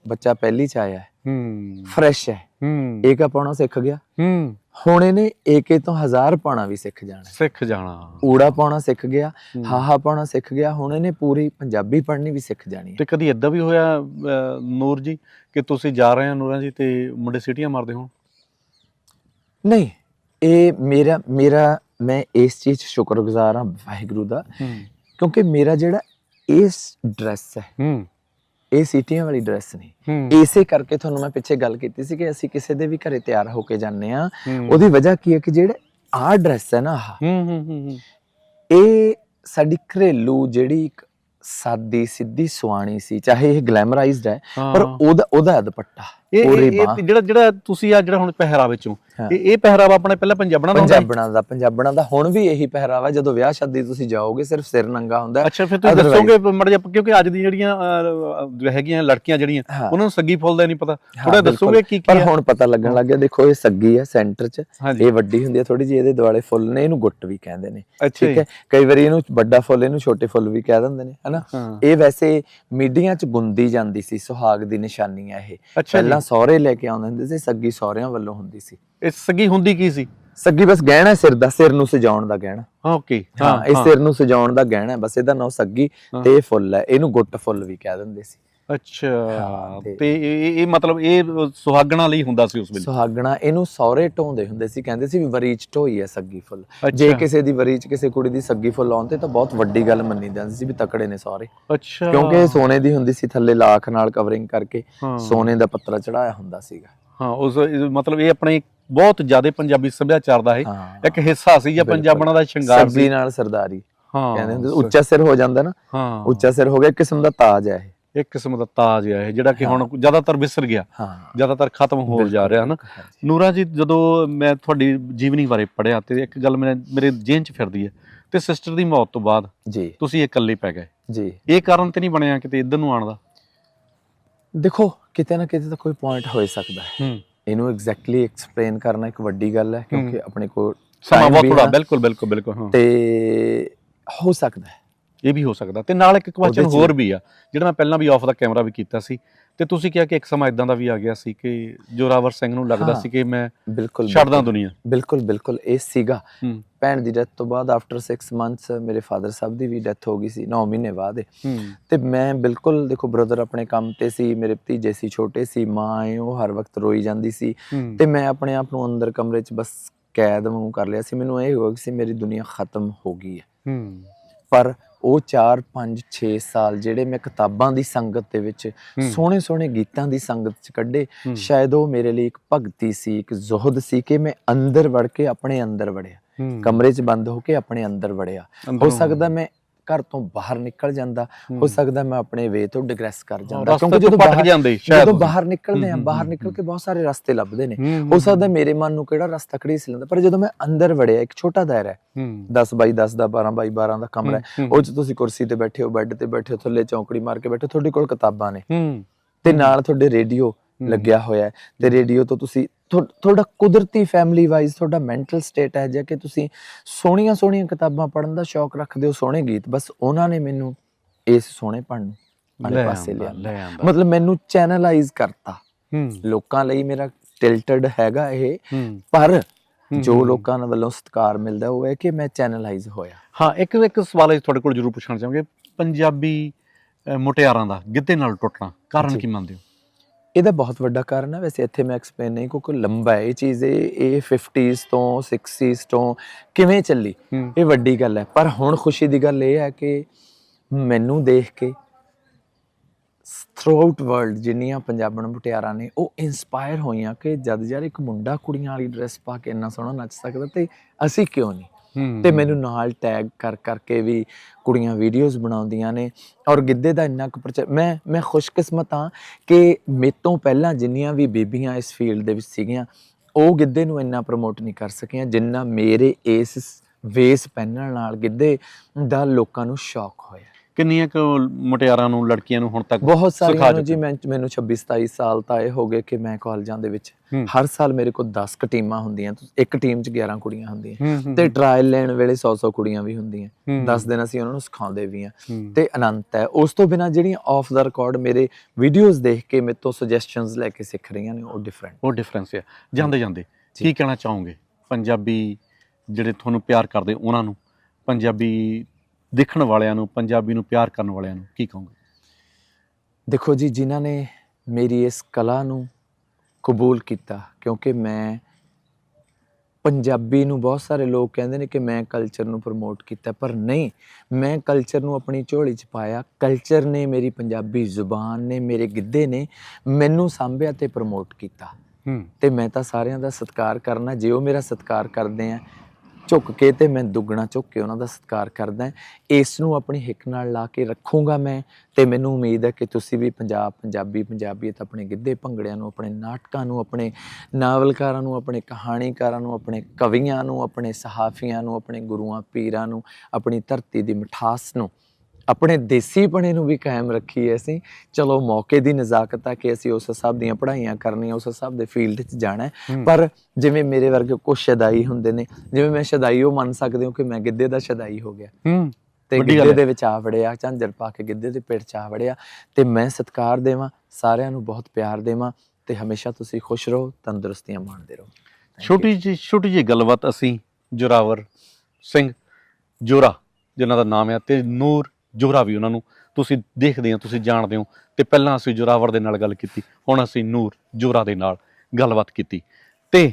ਬੱਚਾ ਪਹਿਲੀ ਚ ਆਇਆ ਹੈ ਹੂੰ ਫਰੈਸ਼ ਹੈ ਹੂੰ। ਏਕਾ ਪਾਉਣਾ ਸਿੱਖ ਗਿਆ। ਹੂੰ। ਹੁਣ ਇਹਨੇ ਏਕੇ ਤੋਂ ਹਜ਼ਾਰ ਪਾਉਣਾ ਵੀ ਸਿੱਖ ਜਾਣਾ। ਸਿੱਖ ਜਾਣਾ। ਊੜਾ ਪਾਉਣਾ ਸਿੱਖ ਗਿਆ। ਹਾਹਾ ਪਾਉਣਾ ਸਿੱਖ ਗਿਆ ਹੁਣ ਇਹਨੇ ਪੂਰੀ ਪੰਜਾਬੀ ਪੜ੍ਹਨੀ ਵੀ ਸਿੱਖ ਜਾਣੀ ਹੈ। ਤੇ ਕਦੀ ਇਦਾਂ ਵੀ ਹੋਇਆ ਨੂਰ ਜੀ ਕਿ ਤੁਸੀਂ ਜਾ ਰਹੇ ਹੋ ਨੂਰਾਂ ਜੀ ਤੇ ਮੁੰਡੇ ਸੀਟੀਆਂ ਮਾਰਦੇ ਹੋ ਨਹੀਂ ਇਹ ਮੇਰਾ ਮੇਰਾ ਮੈਂ ਇਸ ਚੀਜ਼ 'ਚ ਸ਼ੁਕਰਗੁਜ਼ਾਰ ਹਾਂ ਵਾਹਿਗੁਰੂ ਦਾ ਕਿਉਂਕਿ ਮੇਰਾ ਜਿਹੜਾ ਇਸ ਡਰੈਸ ਹੈ ਹੂੰ। ਇਹ ਸੀਟੀਆਂ ਵਾਲੀ ਡਰੈਸ ਹੂੰ। ਇਸੇ ਕਰਕੇ ਤੁਹਾਨੂੰ ਮੈਂ ਪਿੱਛੇ ਗੱਲ ਕੀਤੀ ਸੀ ਕਿ ਅਸੀਂ ਕਿਸੇ ਦੇ ਵੀ ਘਰੇ ਤਿਆਰ ਹੋ ਕੇ ਜਾਂਦੇ ਆ। ਉਹਦੀ ਵਜ੍ਹਾ ਕੀ ਹੈ ਕਿ ਜਿਹੜੇ ਆਹ ਡਰੈਸ ਹੈ ਨਾ ਇਹ ਸਾਡੀ ਘਰੇਲੂ ਜਿਹੜੀ ਇੱਕ ਸਾਦੀ ਸਿੱਧੀ ਸੁਆਣੀ ਸੀ ਚਾਹੇ ਇਹ ਗਲੈਮਰਾਈਜ਼ਡ ਹੈ ਪਰ। ਉਹਦਾ ਉਹਦਾ ਦੁਪੱਟਾ। ਇਹ ਇਹ- ਜਿਹੜਾ ਜਿਹੜਾ ਤੁਸੀਂ ਆ ਜਿਹੜਾ ਹੁਣ ਪਹਿਰਾਵੇ ਚੋਂ। ਇਹ ਇਹ ਪਹਿਰਾਵਾ ਆਪਣੇ ਪਹਿਲਾਂ ਪੰਜਾਬਣਾ ਦਾ? ਪੰਜਾਬਣਾ ਦਾ ਪੰਜਾਬਣਾ ਦਾ ਹੁਣ ਵੀ ਇਹੀ ਪਹਿਰਾਵਾ ਜਦੋਂ ਵਿਆਹ ਸ਼ਾਦੀ ਤੁਸੀਂ ਜਾਓਗੇ ਸਿਰਫ ਸਿਰ ਨੰਗਾ ਹੁੰਦਾ। ਅੱਛਾ ਫਿਰ ਤੁਸੀਂ ਦੱਸੋਗੇ ਮੜ ਜਾ ਕਿਉਂਕਿ ਅੱਜ ਦੀ ਜਿਹੜੀਆਂ ਹੈਗੀਆਂ ਲੜਕੀਆਂ ਜਿਹੜੀਆਂ। ਉਹਨਾਂ ਨੂੰ ਸੱਗੀ ਫੁੱਲ ਦਾ ਨਹੀਂ ਪਤਾ। ਥੋੜਾ। ਦੱਸੋਗੇ ਕੀ ਕੀ ਪਰ ਹੁਣ ਪਤਾ ਲੱਗਣ ਲੱਗ ਗਿਆ ਦੇਖੋ ਇਹ ਸੱਗੀ ਹੈ ਸੈਂਟਰ 'ਚ। ਇਹ ਵੱਡੀ ਹੁੰਦੀ ਹੈ ਥੋੜੀ ਜਿਹੀ ਇਹਦੇ ਦੁਆਲੇ ਫੁੱਲ ਨੇ ਇਹਨੂੰ ਗੁੱਟ ਵੀ ਕਹਿੰਦੇ ਨੇ। ਠੀਕ ਹੈ? ਕਈ ਵਾਰੀ ਇਹਨੂੰ ਵੱਡਾ ਫੁੱਲ ਇਹਨੂੰ ਛੋਟੇ ਫੁੱਲ ਵੀ ਕਹਿ ਦਿੰਦੇ ਨੇ ਹਨਾ? ਇਹ ਵੈਸੇ ਮੀਡੀਆਂ 'ਚ ਗੁੰਦੀ ਜਾਂਦੀ ਸੀ ਸੁਹਾਗ ਦੀ ਨਿਸ਼ਾਨੀ ਹੈ ਇਹ। ਪਹਿਲਾਂ ਸਹੁਰੇ ਲੈ ਕੇ ਆਉਂਦੇ ਹੁੰਦੇ ਸੀ ਸੱਗੀ ਸਹੁਰਿਆਂ ਵੱਲੋਂ ਹੁੰਦੀ ਸੀ। ਇਹ ਸੱਗੀ ਹੁੰਦੀ ਕੀ ਸੀ? ਸੱਗੀ ਬਸ ਗਹਿਣਾ ਸਿਰ ਦਾ ਸਿਰ ਨੂੰ ਸਜਾਉਣ ਦਾ ਗਹਿਣਾ। ਓਕੇ ਹਾਂ ਇਹ ਸਿਰ ਨੂੰ ਸਜਾਉਣ ਦਾ ਗਹਿਣਾ ਬਸ ਇਹਦਾ ਨਾਮ ਸੱਗੀ। ਤੇ ਇਹ ਫੁੱਲ ਹੈ ਇਹਨੂੰ ਗੁੱਟ ਫੁੱਲ ਵੀ ਕਹਿ ਦਿੰਦੇ ਸੀ। ਅੱਛਾ ਤੇ- ਤੇ ਇਹ ਇਹ- ਮਤਲਬ ਇਹ ਸੁਹਾਗਣਾ ਲਈ ਹੁੰਦਾ ਸੀ ਉਸ ਵੇਲੇ? ਸੁਹਾਗਣਾ ਇਹਨੂੰ ਸਹੁਰੇ ਢੋਂਦੇ ਹੁੰਦੇ ਸੀ ਕਹਿੰਦੇ ਸੀ ਵੀ ਵਰੀਚ ਢੋਈ ਹੈ ਸੱਗੀ ਫੁੱਲ। ਜੇ ਅੱਛਾ। ਕਿਸੇ ਦੀ ਵਰੀਚ ਕਿਸੇ ਕੁੜੀ ਦੀ ਸੱਗੀ ਫੁੱਲ ਆਉਣ ਤੇ ਤਾਂ ਬਹੁਤ ਵੱਡੀ ਗੱਲ ਮੰਨੀ ਜਾਂਦੀ ਸੀ ਵੀ ਤਕੜੇ ਨੇ ਸਹੁਰੇ ਅੱਛਾ। ਕਿਉਂਕਿ ਇਹ ਸੋਨੇ ਦੀ ਹੁੰਦੀ ਸੀ ਥੱਲੇ ਲਾਖ ਨਾਲ ਕਵਰਿੰਗ ਕਰਕੇ ਹਾਂ। ਸੋਨੇ ਦਾ ਪੱਤਰਾ ਚੜਾਇਆ ਹੁੰਦਾ ਸੀਗਾ। ਹਾਂ ਉਸ ਇਹ ਮਤਲਬ ਇਹ ਆਪਣੇ ਬਹੁਤ ਜ਼ਿਆਦਾ ਪੰਜਾਬੀ ਸੱਭਿਆਚਾਰ ਦਾ ਇਹ ਹਾਂ। ਇੱਕ ਹਿੱਸਾ ਸੀ ਜਾਂ ਬਿਲਕੁਲ। ਪੰਜਾਬਣਾ ਦਾ ਸ਼ਿੰਗਾਰ ਸੱਗੀ ਸੀ। ਨਾਲ ਸਰਦਾਰੀ। ਹਾਂ ਕਹਿੰਦੇ ਹੁੰਦੇ ਸੀ। ਉੱਚਾ ਸਿਰ ਹੋ ਜਾਂਦਾ ਨਾ ਹਾਂ। ਉੱਚਾ ਸਿਰ ਹੋ ਗਿਆ ਇੱਕ ਕਿਸਮ ਦਾ ਤਾਜ ਹੈ ਇਹ। ਇੱਕ ਕਿਸਮ ਦਾ ਤਾਜ ਹੈ ਇਹ ਜਿਹੜਾ ਕਿ ਹੁਣ ਜ਼ਿਆਦਾਤਰ ਵਿਸਰ ਗਿਆ। ਹਾਂ। ਜ਼ਿਆਦਾਤਰ ਖਤਮ ਹੋ ਜਾ ਰਿਹਾ ਹਨਾ। ਨੂਰਾ ਜੀ ਜਦੋਂ ਮੈਂ ਤੁਹਾਡੀ ਜੀਵਨੀ ਬਾਰੇ ਪੜਿਆ ਤੇ ਇੱਕ ਗੱਲ ਮੇਰੇ ਮੇਰੇ ਜ਼ਿਹਨ 'ਚ ਫਿਰਦੀ ਹੈ ਤੇ ਸਿਸਟਰ ਦੀ ਮੌਤ ਤੋਂ ਬਾਅਦ ਜੀ। ਤੁਸੀਂ ਇਕੱਲੇ ਪੈ ਗਏ। ਜੀ। ਇਹ ਕਾਰਨ ਤੇ ਨਹੀਂ ਬਣਿਆ ਕਿਤੇ ਇੱਧਰ ਨੂੰ ਆਉਣ ਦਾ? ਦੇਖੋ ਕਿਤੇ ਨਾ ਕਿਤੇ ਤਾਂ ਕੋਈ ਪੁਆਇੰਟ ਹੋ ਸਕਦਾ ਹੈ। ਇਹਨੂੰ ਐਗਜ਼ੈਕਟਲੀ ਐਕਸਪਲੇਨ ਕਰਨਾ ਇੱਕ ਵੱਡੀ ਗੱਲ ਹੈ ਕਿਉਂਕਿ ਆਪਣੇ ਕੋਲ ਸਮਾਂ ਬਹੁਤ ਥੋੜਾ ਬਿਲਕੁਲ ਬਿਲਕੁਲ ਬਿਲਕੁਲ ਹਾਂ। ਤੇ ਹੋ ਸਕਦਾ ਹੈ। ਇਹ ਵੀ ਹੋ ਸਕਦਾ। ਤੇ ਨਾਲ ਇੱਕ ਕੁਐਸਚਨ ਹੋਰ ਵੀ ਆ ਜਿਹੜਾ ਮੈਂ ਪਹਿਲਾਂ ਵੀ ਆਫ ਦਾ ਕੈਮਰਾ ਵੀ ਕੀਤਾ ਸੀ। ਤੇ ਤੁਸੀਂ ਕਿਹਾ ਕਿ ਇੱਕ ਸਮਾਂ ਇਦਾਂ ਦਾ ਵੀ ਆ ਗਿਆ ਸੀ ਕਿ ਜੋਰਾਵਰ ਸਿੰਘ ਨੂੰ ਲੱਗਦਾ। ਸੀ ਕਿ ਮੈਂ ਬਿਲਕੁਲ ਛੱਡਦਾ ਦੁਨੀਆ। ਬਿਲਕੁਲ ਬਿਲਕੁਲ ਇਹ ਸੀਗਾ। ਭੈਣ ਦੀ ਡੈਥ ਤੋਂ ਬਾਅਦ ਆਫਟਰ 6 ਮੰਥਸ ਮੇਰੇ ਫਾਦਰ ਸਾਹਿਬ ਦੀ ਵੀ ਡੈਥ ਹੋ ਗਈ ਸੀ 9 ਮਹੀਨੇ ਬਾਅਦ। ਤੇ ਮੈਂ ਬਿਲਕੁਲ ਦੇਖੋ ਬ੍ਰਦਰ ਆਪਣੇ ਕੰਮ ਤੇ ਸੀ ਮੇਰੇ ਭਤੀਜੇ ਸੀ ਛੋਟੇ ਸੀ ਮਾਂ ਏ ਉਹ ਹਰ ਵਕਤ ਰੋਈ ਜਾਂਦੀ ਸੀ। ਤੇ ਮੈਂ ਆਪਣੇ ਆਪ ਨੂੰ ਅੰਦਰ ਕਮਰੇ 'ਚ ਬਸ ਕੈਦ ਵਾਂਗੂ ਕਰ ਲਿਆ ਸੀ। ਮੈਨੂੰ ਇਹ ਹੋ ਗਿਆ ਸੀ ਮੇਰੀ ਦੁਨੀਆ ਖਤਮ ਹੋ ਗਈ ਹੂੰ। ਪਰ ਉਹ 4 5 6 ਸਾਲ ਜਿਹੜੇ ਮੈਂ ਕਿਤਾਬਾਂ ਦੀ ਸੰਗਤ ਦੇ ਵਿੱਚ। ਸੋਹਣੇ ਸੋਹਣੇ ਗੀਤਾਂ ਦੀ ਸੰਗਤ 'ਚ ਕੱਢੇ। ਸ਼ਾਇਦ ਉਹ ਮੇਰੇ ਲਈ ਇੱਕ ਭਗਤੀ ਸੀ ਇੱਕ ਜ਼ੁਹਦ ਸੀ ਕਿ ਮੈਂ ਅੰਦਰ ਵੜ ਕੇ ਆਪਣੇ ਅੰਦਰ ਵੜਿਆ ਕਮਰੇ 'ਚ ਬੰਦ ਹੋ ਕੇ ਆਪਣੇ ਅੰਦਰ ਵੜਿਆ ਹੋ। ਸਕਦਾ ਮੈਂ ਘਰ ਤੋਂ ਬਾਹਰ ਨਿਕਲ ਜਾਂਦਾ ਹੋ। ਸਕਦਾ ਮੈਂ ਆਪਣੇ ਵੇ ਤੋਂ ਡਿਗਰੈਸ ਕਰ ਜਾਂਦਾ ਕਿਉਂਕਿ ਜਦੋਂ ਬਾਹਰ ਜਾਂਦੇ ਜਦੋਂ। ਬਾਹਰ ਨਿਕਲਦੇ ਆ ਬਾਹਰ ਨਿਕਲ। ਕੇ ਬਹੁਤ ਸਾਰੇ ਰਸਤੇ ਲੱਭਦੇ ਨੇ ਹੂੰ, ਸਕਦਾ ਮੇਰੇ ਮਨ ਨੂੰ ਕਿਹੜਾ ਰਸਤਾ ਘੜੀਸ ਲੈਂਦਾ ਪਰ ਜਦੋਂ ਮੈਂ ਅੰਦਰ ਵੜਿਆ ਇੱਕ ਛੋਟਾ ਦਾਇਰਾ ਹੈ ਹੂੰ 10 ਬਾਈ 10 ਦਾ 12 ਬਾਈ 12 ਦਾ ਕਮਰਾ ਹੈ ਉਹ ਚ ਤੁਸੀਂ ਕੁਰਸੀ ਤੇ ਬੈਠੇ ਹੋ ਬੈੱਡ ਤੇ ਬੈਠੇ ਹੋ ਥੱਲੇ ਚੌਂਕੜੀ ਮਾਰ ਕੇ ਬੈਠੇ ਤੁਹਾਡੇ ਕੋਲ ਕਿਤਾਬਾਂ ਨੇ ਤੇ ਨਾਲ ਤੁਹਾਡੇ ਰੇਡੀਓ। ਲੱਗਿਆ ਹੋਇਆ ਤੇ ਰੇਡੀਓ ਤੋਂ ਤੁਸੀਂ ਤੁਹਾ- ਤੁਹਾਡਾ ਕੁਦਰਤੀ ਫੈਮਿਲੀ ਵਾਈਜ਼ ਤੁਹਾਡਾ ਮੈਂਟਲ ਸਟੇਟ ਹੈ ਜੇ ਕਿ ਤੁਸੀਂ ਸੋਹਣੀਆਂ ਸੋਹਣੀਆਂ ਕਿਤਾਬਾਂ ਪੜ੍ਹਨ ਦਾ ਸ਼ੌਕ ਰੱਖਦੇ ਹੋ ਸੋਹਣੇ ਗੀਤ ਬਸ ਉਹਨਾਂ ਨੇ ਮੈਨੂੰ ਇਸ ਸੋਹਣੇਪਣ ਵਾਲੇ ਲੈ ਪਾਸੇ ਲਿਆ ਮਤਲਬ ਮੈਨੂੰ ਚੈਨਲਾਈਜ਼ ਕਰਤਾ। ਲੋਕਾਂ ਲਈ ਮੇਰਾ ਟਿਲਟਡ ਹੈਗਾ ਇਹ। ਪਰ ਜੋ। ਲੋਕਾਂ ਵੱਲੋਂ ਸਤਿਕਾਰ ਮਿਲਦਾ ਉਹ ਹੈ ਕਿ ਮੈਂ ਚੈਨਲਾਈਜ਼ ਹੋਇਆ। ਹਾਂ ਇੱਕ ਇੱਕ ਸਵਾਲ ਤੁਹਾਡੇ ਕੋਲ ਜ਼ਰੂਰ ਪੁੱਛਣਾ ਚਾਹਾਂਗੇ। ਪੰਜਾਬੀ ਮੁਟਿਆਰਾਂ ਦਾ ਗਿੱਧੇ ਨਾਲ ਟੁੱਟਣਾ ਕਾਰਨ। ਕੀ ਮੰਨਦੇ ਹੋ? ਇਹਦਾ ਬਹੁਤ ਵੱਡਾ ਕਾਰਨ ਹੈ ਵੈਸੇ ਇੱਥੇ ਮੈਂ ਐਕਸਪਲੇਨ ਨਹੀਂ ਕਿਉਂਕਿ ਲੰਬਾ ਹੈ ਇਹ ਚੀਜ਼ ਇਹ ਇਹ 50s ਤੋਂ 60s ਤੋਂ ਕਿਵੇਂ ਚੱਲੀ? ਇਹ ਵੱਡੀ ਗੱਲ ਹੈ। ਪਰ ਹੁਣ ਖੁਸ਼ੀ ਦੀ ਗੱਲ ਇਹ ਹੈ ਕਿ ਮੈਨੂੰ ਦੇਖ ਕੇ ਥਰੂਆਊਟ ਵਰਲਡ ਜਿੰਨੀਆਂ ਪੰਜਾਬਣ ਮੁਟਿਆਰਾਂ ਨੇ ਉਹ ਇਨਸਪਾਇਰ ਹੋਈਆਂ ਕਿ ਜਦ ਯਾਰ ਇੱਕ ਮੁੰਡਾ ਕੁੜੀਆਂ ਵਾਲੀ ਡਰੈਸ ਪਾ ਕੇ ਇੰਨਾ ਸੋਹਣਾ ਨੱਚ ਸਕਦਾ ਤੇ ਅਸੀਂ ਕਿਉਂ ਨਹੀਂ? ਤੇ ਮੈਨੂੰ ਨਾਲ ਟੈਗ ਕਰ, ਕਰਕੇ ਵੀ ਕੁੜੀਆਂ ਵੀਡੀਓਜ਼ ਬਣਾਉਂਦੀਆਂ ਨੇ। ਔਰ ਗਿੱਧੇ ਦਾ ਇੰਨਾ ਕੁ ਪ੍ਰਚਾਰ ਮੈਂ ਮੈਂ ਖੁਸ਼ਕਿਸਮਤ ਹਾਂ ਕਿ ਮੇਰੇ ਤੋਂ ਪਹਿਲਾਂ ਜਿੰਨੀਆਂ ਵੀ ਬੀਬੀਆਂ ਇਸ ਫੀਲਡ ਦੇ ਵਿੱਚ ਸੀਗੀਆਂ, ਉਹ ਗਿੱਧੇ ਨੂੰ ਇੰਨਾ ਪ੍ਰਮੋਟ ਨਹੀਂ ਕਰ ਸਕੀਆਂ, ਜਿੰਨਾ ਮੇਰੇ ਇਸ ਵੇਸ ਪਹਿਨਣ ਨਾਲ ਗਿੱਧੇ ਦਾ ਲੋਕਾਂ ਨੂੰ ਸ਼ੌਕ ਹੋਇਆ। ਕਿੰਨੀਆਂ ਕੁ ਮੁਟਿਆਰਾਂ ਨੂੰ ਲੜਕੀਆਂ ਨੂੰ ਹੁਣ ਤੱਕ ਬਹੁਤ ਸਾਰੀਆਂ ਨੂੰ। ਜੀ ਮੈਂ ਮੈਨੂੰ 26 27 ਸਾਲ ਤਾਂ ਇਹ ਹੋ ਗਏ ਕਿ ਮੈਂ ਕਾਲਜਾਂ ਦੇ ਵਿੱਚ। ਹਰ ਸਾਲ ਮੇਰੇ ਕੋਲ 10 ਕ ਟੀਮਾਂ ਹੁੰਦੀਆਂ ਇੱਕ ਟੀਮ 'ਚ 11 ਕੁੜੀਆਂ ਹੁੰਦੀਆਂ। ਤੇ ਟਰਾਇਲ ਲੈਣ ਵੇਲੇ 100 100 ਕੁੜੀਆਂ ਵੀ ਹੁੰਦੀਆਂ। ਹੂੰ, 10 ਦਿਨ ਅਸੀਂ ਉਹਨਾਂ ਨੂੰ ਸਿਖਾਉਂਦੇ ਵੀ ਹੂੰ, ਤੇ ਅਨੰਤ ਹੈ। ਉਸ ਤੋਂ ਬਿਨਾ ਜਿਹੜੀਆਂ ਆਫ ਦਾ ਰਿਕਾਰਡ ਮੇਰੇ ਵੀਡੀਓਜ਼ ਦੇਖ ਕੇ ਮੇਰੇ ਤੋਂ ਸੁਜੈਸਚਨਸ ਲੈ ਕੇ ਸਿੱਖ ਰਹੀਆਂ ਨੇ ਉਹ ਡਿਫਰੈਂਟ ਉਹ ਡਿਫਰੈਂਸ ਹੈ ਜਾਂਦੇ ਜਾਂਦੇ। ਕੀ ਕਹਿਣਾ ਚਾਹੋਗੇ? ਪੰਜਾਬੀ ਜਿਹੜੇ ਤੁਹਾਨੂੰ ਪਿਆਰ ਕਰਦੇ ਉਹਨਾਂ ਨੂੰ? ਪੰਜਾਬੀ ਦੇਖਣ ਵਾਲਿਆਂ ਨੂੰ ਪੰਜਾਬੀ ਨੂੰ ਪਿਆਰ ਕਰਨ ਵਾਲਿਆਂ ਨੂੰ ਕੀ ਕਹੋਗੇ? ਦੇਖੋ ਜੀ ਜਿਨ੍ਹਾਂ ਨੇ ਮੇਰੀ ਇਸ ਕਲਾ ਨੂੰ ਕਬੂਲ ਕੀਤਾ ਕਿਉਂਕਿ ਮੈਂ ਪੰਜਾਬੀ ਨੂੰ ਬਹੁਤ ਸਾਰੇ ਲੋਕ ਕਹਿੰਦੇ ਨੇ ਕਿ ਮੈਂ ਕਲਚਰ ਨੂੰ ਪ੍ਰਮੋਟ ਕੀਤਾ ਪਰ ਨਹੀਂ ਮੈਂ ਕਲਚਰ ਨੂੰ ਆਪਣੀ ਝੋਲੀ 'ਚ ਪਾਇਆ। ਕਲਚਰ ਨੇ ਮੇਰੀ ਪੰਜਾਬੀ ਜ਼ੁਬਾਨ ਨੇ ਮੇਰੇ ਗਿੱਧੇ ਨੇ ਮੈਨੂੰ ਸਾਂਭਿਆ ਤੇ ਪ੍ਰਮੋਟ ਕੀਤਾ। ਹੂੰ। ਤੇ ਮੈਂ ਤਾਂ ਸਾਰਿਆਂ ਦਾ ਸਤਿਕਾਰ ਕਰਨਾ ਜੇ ਉਹ ਮੇਰਾ ਸਤਿਕਾਰ ਕਰਦੇ ਆ ਝੁੱਕ ਕੇ ਤੇ ਮੈਂ ਦੁੱਗਣਾ ਝੁੱਕ ਕੇ ਉਹਨਾਂ ਦਾ ਸਤਿਕਾਰ ਕਰਦਾ ਇਸ ਨੂੰ ਆਪਣੀ ਹਿੱਕ ਨਾਲ ਲਾ ਕੇ ਰੱਖੂੰਗਾ ਮੈਂ ਤੇ ਮੈਨੂੰ ਉਮੀਦ ਹੈ ਕਿ ਤੁਸੀਂ ਵੀ ਪੰਜਾਬ, ਪੰਜਾਬੀ, ਪੰਜਾਬੀਅਤ ਆਪਣੇ ਗਿੱਧੇ ਭੰਗੜਿਆਂ ਨੂੰ, ਆਪਣੇ ਨਾਟਕਾਂ ਨੂੰ, ਆਪਣੇ ਨਾਵਲਕਾਰਾਂ ਨੂੰ, ਆਪਣੇ ਕਹਾਣੀਕਾਰਾਂ ਨੂੰ, ਆਪਣੇ ਕਵੀਆਂ ਨੂੰ, ਆਪਣੇ ਸਹਾਫੀਆਂ ਨੂੰ, ਆਪਣੇ ਗੁਰੂਆਂ, ਪੀਰਾਂ ਨੂੰ, ਆਪਣੀ ਧਰਤੀ ਦੀ ਮਿਠਾਸ ਨੂੰ ਆਪਣੇ ਦੇਸੀਪਣੇ ਨੂੰ ਵੀ ਕਾਇਮ ਰੱਖੀਏ ਅਸੀਂ ਚਲੋ ਮੌਕੇ ਦੀ ਨਜ਼ਾਕਤ ਆ ਕਿ ਅਸੀਂ ਉਸ ਹਿਸਾਬ ਦੀਆਂ ਪੜ੍ਹਾਈਆਂ ਕਰਨੀਆਂ ਉਸ ਹਿਸਾਬ ਦੇ ਫੀਲਡ 'ਚ ਜਾਣਾ। ਪਰ ਜਿਵੇਂ ਮੇਰੇ ਵਰਗੇ ਕੁਝ ਸ਼ਦਾਈ ਹੁੰਦੇ ਨੇ ਜਿਵੇਂ ਮੈਂ ਸ਼ਦਾਈ ਉਹ ਮੰਨ ਸਕਦੇ ਹੋ ਕਿ ਮੈਂ ਗਿੱਧੇ ਦਾ ਸ਼ਦਾਈ ਹੋ ਗਿਆ ਹੂੰ ਤੇ ਗਿੱਧੇ। ਦੇ ਵਿੱਚ ਆ ਵੜਿਆ ਝਾਂਜਰ ਪਾ ਕੇ ਗਿੱਧੇ ਦੇ ਪੇਟ 'ਚ ਆ ਵੜਿਆ ਤੇ ਮੈਂ ਸਤਿਕਾਰ ਦੇਵਾਂ ਸਾਰਿਆਂ ਨੂੰ ਬਹੁਤ ਪਿਆਰ ਦੇਵਾਂ ਤੇ ਹਮੇਸ਼ਾ ਤੁਸੀਂ ਖੁਸ਼ ਰਹੋ ਤੰਦਰੁਸਤੀਆਂ ਮਾਣਦੇ ਰਹੋ. ਛੋਟੀ ਜੀ ਛੋਟੀ ਜੀ ਗੱਲਬਾਤ ਅਸੀਂ ਜੋਰਾਵਰ ਸਿੰਘ ਜੋਰਾ ਜਿਨ੍ਹਾਂ ਦਾ ਨਾਮ ਹੈ ਤੇ ਨੂਰ ਜੋਰਾ ਵੀ ਉਹਨਾਂ ਨੂੰ। ਤੁਸੀਂ ਦੇਖਦੇ ਹੋ ਤੁਸੀਂ ਜਾਣਦੇ ਹੋ। ਤੇ ਪਹਿਲਾਂ ਅਸੀਂ ਜੋਰਾਵਰ ਦੇ ਨਾਲ ਗੱਲ ਕੀਤੀ ਹੁਣ ਅਸੀਂ ਨੂਰ ਜੋਰਾ ਦੇ ਨਾਲ ਗੱਲਬਾਤ ਕੀਤੀ। ਤੇ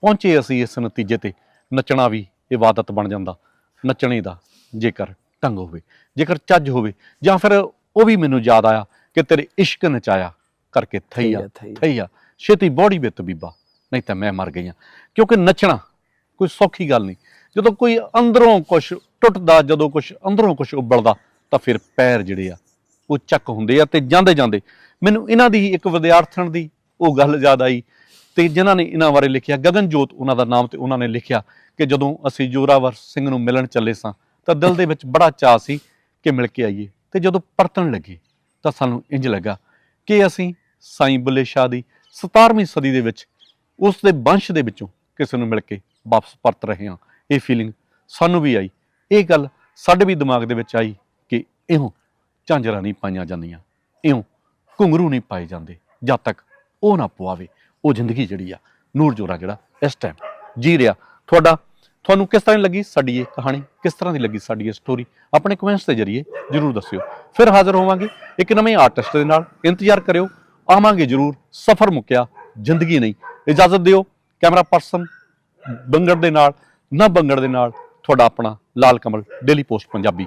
ਪਹੁੰਚੇ ਅਸੀਂ ਇਸ ਨਤੀਜੇ ਤੇ। ਨੱਚਣਾ ਵੀ ਇਬਾਦਤ ਬਣ ਜਾਂਦਾ। ਨੱਚਣੇ ਦਾ ਜੇਕਰ ਢੰਗ ਹੋਵੇ ਜੇਕਰ ਚੱਜ ਹੋਵੇ ਜਾਂ ਫਿਰ ਉਹ ਵੀ ਮੈਨੂੰ ਯਾਦ ਆਇਆ ਕਿ ਤੇਰੇ ਇਸ਼ਕ ਨਚਾਇਆ ਕਰਕੇ ਥਈਆ ਥਈਆ, ਛੇਤੀ ਬੋੜੀ ਵਿੱਚ ਬੀਬਾ ਨਹੀਂ ਤਾਂ ਮੈਂ ਮਰ ਗਈਆਂ ਕਿਉਂਕਿ ਨੱਚਣਾ ਕੋਈ ਸੌਖੀ ਗੱਲ ਨਹੀਂ। ਜਦੋਂ ਕੋਈ ਅੰਦਰੋਂ ਕੁਝ ਟੁੱਟਦਾ ਜਦੋਂ ਕੁਝ ਅੰਦਰੋਂ ਕੁਝ ਉੱਬਲਦਾ, ਤਾਂ ਫਿਰ ਪੈਰ ਜਿਹੜੇ ਆ, ਉਹ ਚੱਕ ਹੁੰਦੇ ਆ ਤੇ ਜਾਂਦੇ ਜਾਂਦੇ। ਮੈਨੂੰ ਇਹਨਾਂ ਦੀ ਇੱਕ ਵਿਦਿਆਰਥਣ ਦੀ ਉਹ ਗੱਲ ਯਾਦ ਆਈ ਤੇ ਜਿਨ੍ਹਾਂ ਨੇ ਇਹਨਾਂ ਬਾਰੇ ਲਿਖਿਆ, ਗਗਨਜੋਤ ਉਹਨਾਂ ਦਾ ਨਾਮ ਤੇ ਉਹਨਾਂ ਨੇ ਲਿਖਿਆ ਕਿ ਜਦੋਂ ਅਸੀਂ ਜੋਰਾਵਰ ਸਿੰਘ ਨੂੰ ਮਿਲਣ ਚੱਲੇ ਸਾਂ, ਤਾਂ ਦਿਲ ਦੇ ਵਿੱਚ ਬੜਾ ਚਾਅ ਸੀ ਕਿ ਮਿਲ ਕੇ ਆਈਏ। ਤੇ ਜਦੋਂ ਪਰਤਣ ਲੱਗੇ, ਤਾਂ ਸਾਨੂੰ ਇੰਜ ਲੱਗਾ ਕਿ ਅਸੀਂ ਸਾਈਂ ਬੁੱਲੇ ਸ਼ਾਹ ਦੀ 17ਵੀਂ ਸਦੀ ਦੇ ਵਿੱਚ ਉਸ ਦੇ ਵੰਸ਼ ਦੇ ਵਿੱਚੋਂ ਕਿਸੇ ਨੂੰ ਮਿਲ ਕੇ ਵਾਪਸ ਪਰਤ ਰਹੇ ਹਾਂ। ਇਹ ਫੀਲਿੰਗ ਸਾਨੂੰ ਵੀ ਆਈ। ਇਹ ਗੱਲ ਸਾਡੇ ਵੀ ਦਿਮਾਗ ਦੇ ਵਿੱਚ ਆਈ ਕਿ ਇਉਂ ਝਾਂਜਰਾਂ ਨਹੀਂ ਪਾਈਆਂ ਜਾਂਦੀਆਂ, ਇਉਂ ਘੁੰਗਰੂ ਨਹੀਂ ਪਾਏ ਜਾਂਦੇ, ਜਦ ਤੱਕ ਉਹ ਨਾ ਪਵਾਵੇ, ਉਹ ਜ਼ਿੰਦਗੀ ਜਿਹੜੀ ਆ, ਨੂਰ ਜੋਰਾ ਜਿਹੜਾ ਇਸ ਟਾਈਮ ਜੀ ਰਿਹਾ। ਤੁਹਾਡਾ, ਤੁਹਾਨੂੰ ਕਿਸ ਤਰ੍ਹਾਂ ਲੱਗੀ ਸਾਡੀ ਇਹ ਕਹਾਣੀ? ਕਿਸ ਤਰ੍ਹਾਂ ਦੀ ਲੱਗੀ ਸਾਡੀ ਇਹ ਸਟੋਰੀ ਆਪਣੇ ਕਮੈਂਟਸ ਦੇ ਜਰੀਏ ਜਰੂਰ ਦੱਸਿਓ। ਫਿਰ ਹਾਜ਼ਰ ਹੋਵਾਂਗੇ ਇੱਕ ਨਵੇਂ ਆਰਟਿਸਟ ਦੇ ਨਾਲ। ਇੰਤਜ਼ਾਰ ਕਰਿਓ, ਆਵਾਂਗੇ ਜਰੂਰ। ਸਫ਼ਰ ਮੁੱਕਿਆ, ਜ਼ਿੰਦਗੀ ਨਹੀਂ। ਇਜਾਜ਼ਤ ਦਿਓ, ਕੈਮਰਾ ਪਰਸਨ ਬੰਗੜ ਦੇ ਨਾਲ, ਨਾ ਬੰਗੜ ਦੇ ਨਾਲ। ਤੁਹਾਡਾ ਆਪਣਾ ਲਾਲ ਕਮਲ ਡੇਲੀ ਪੋਸਟ ਪੰਜਾਬੀ।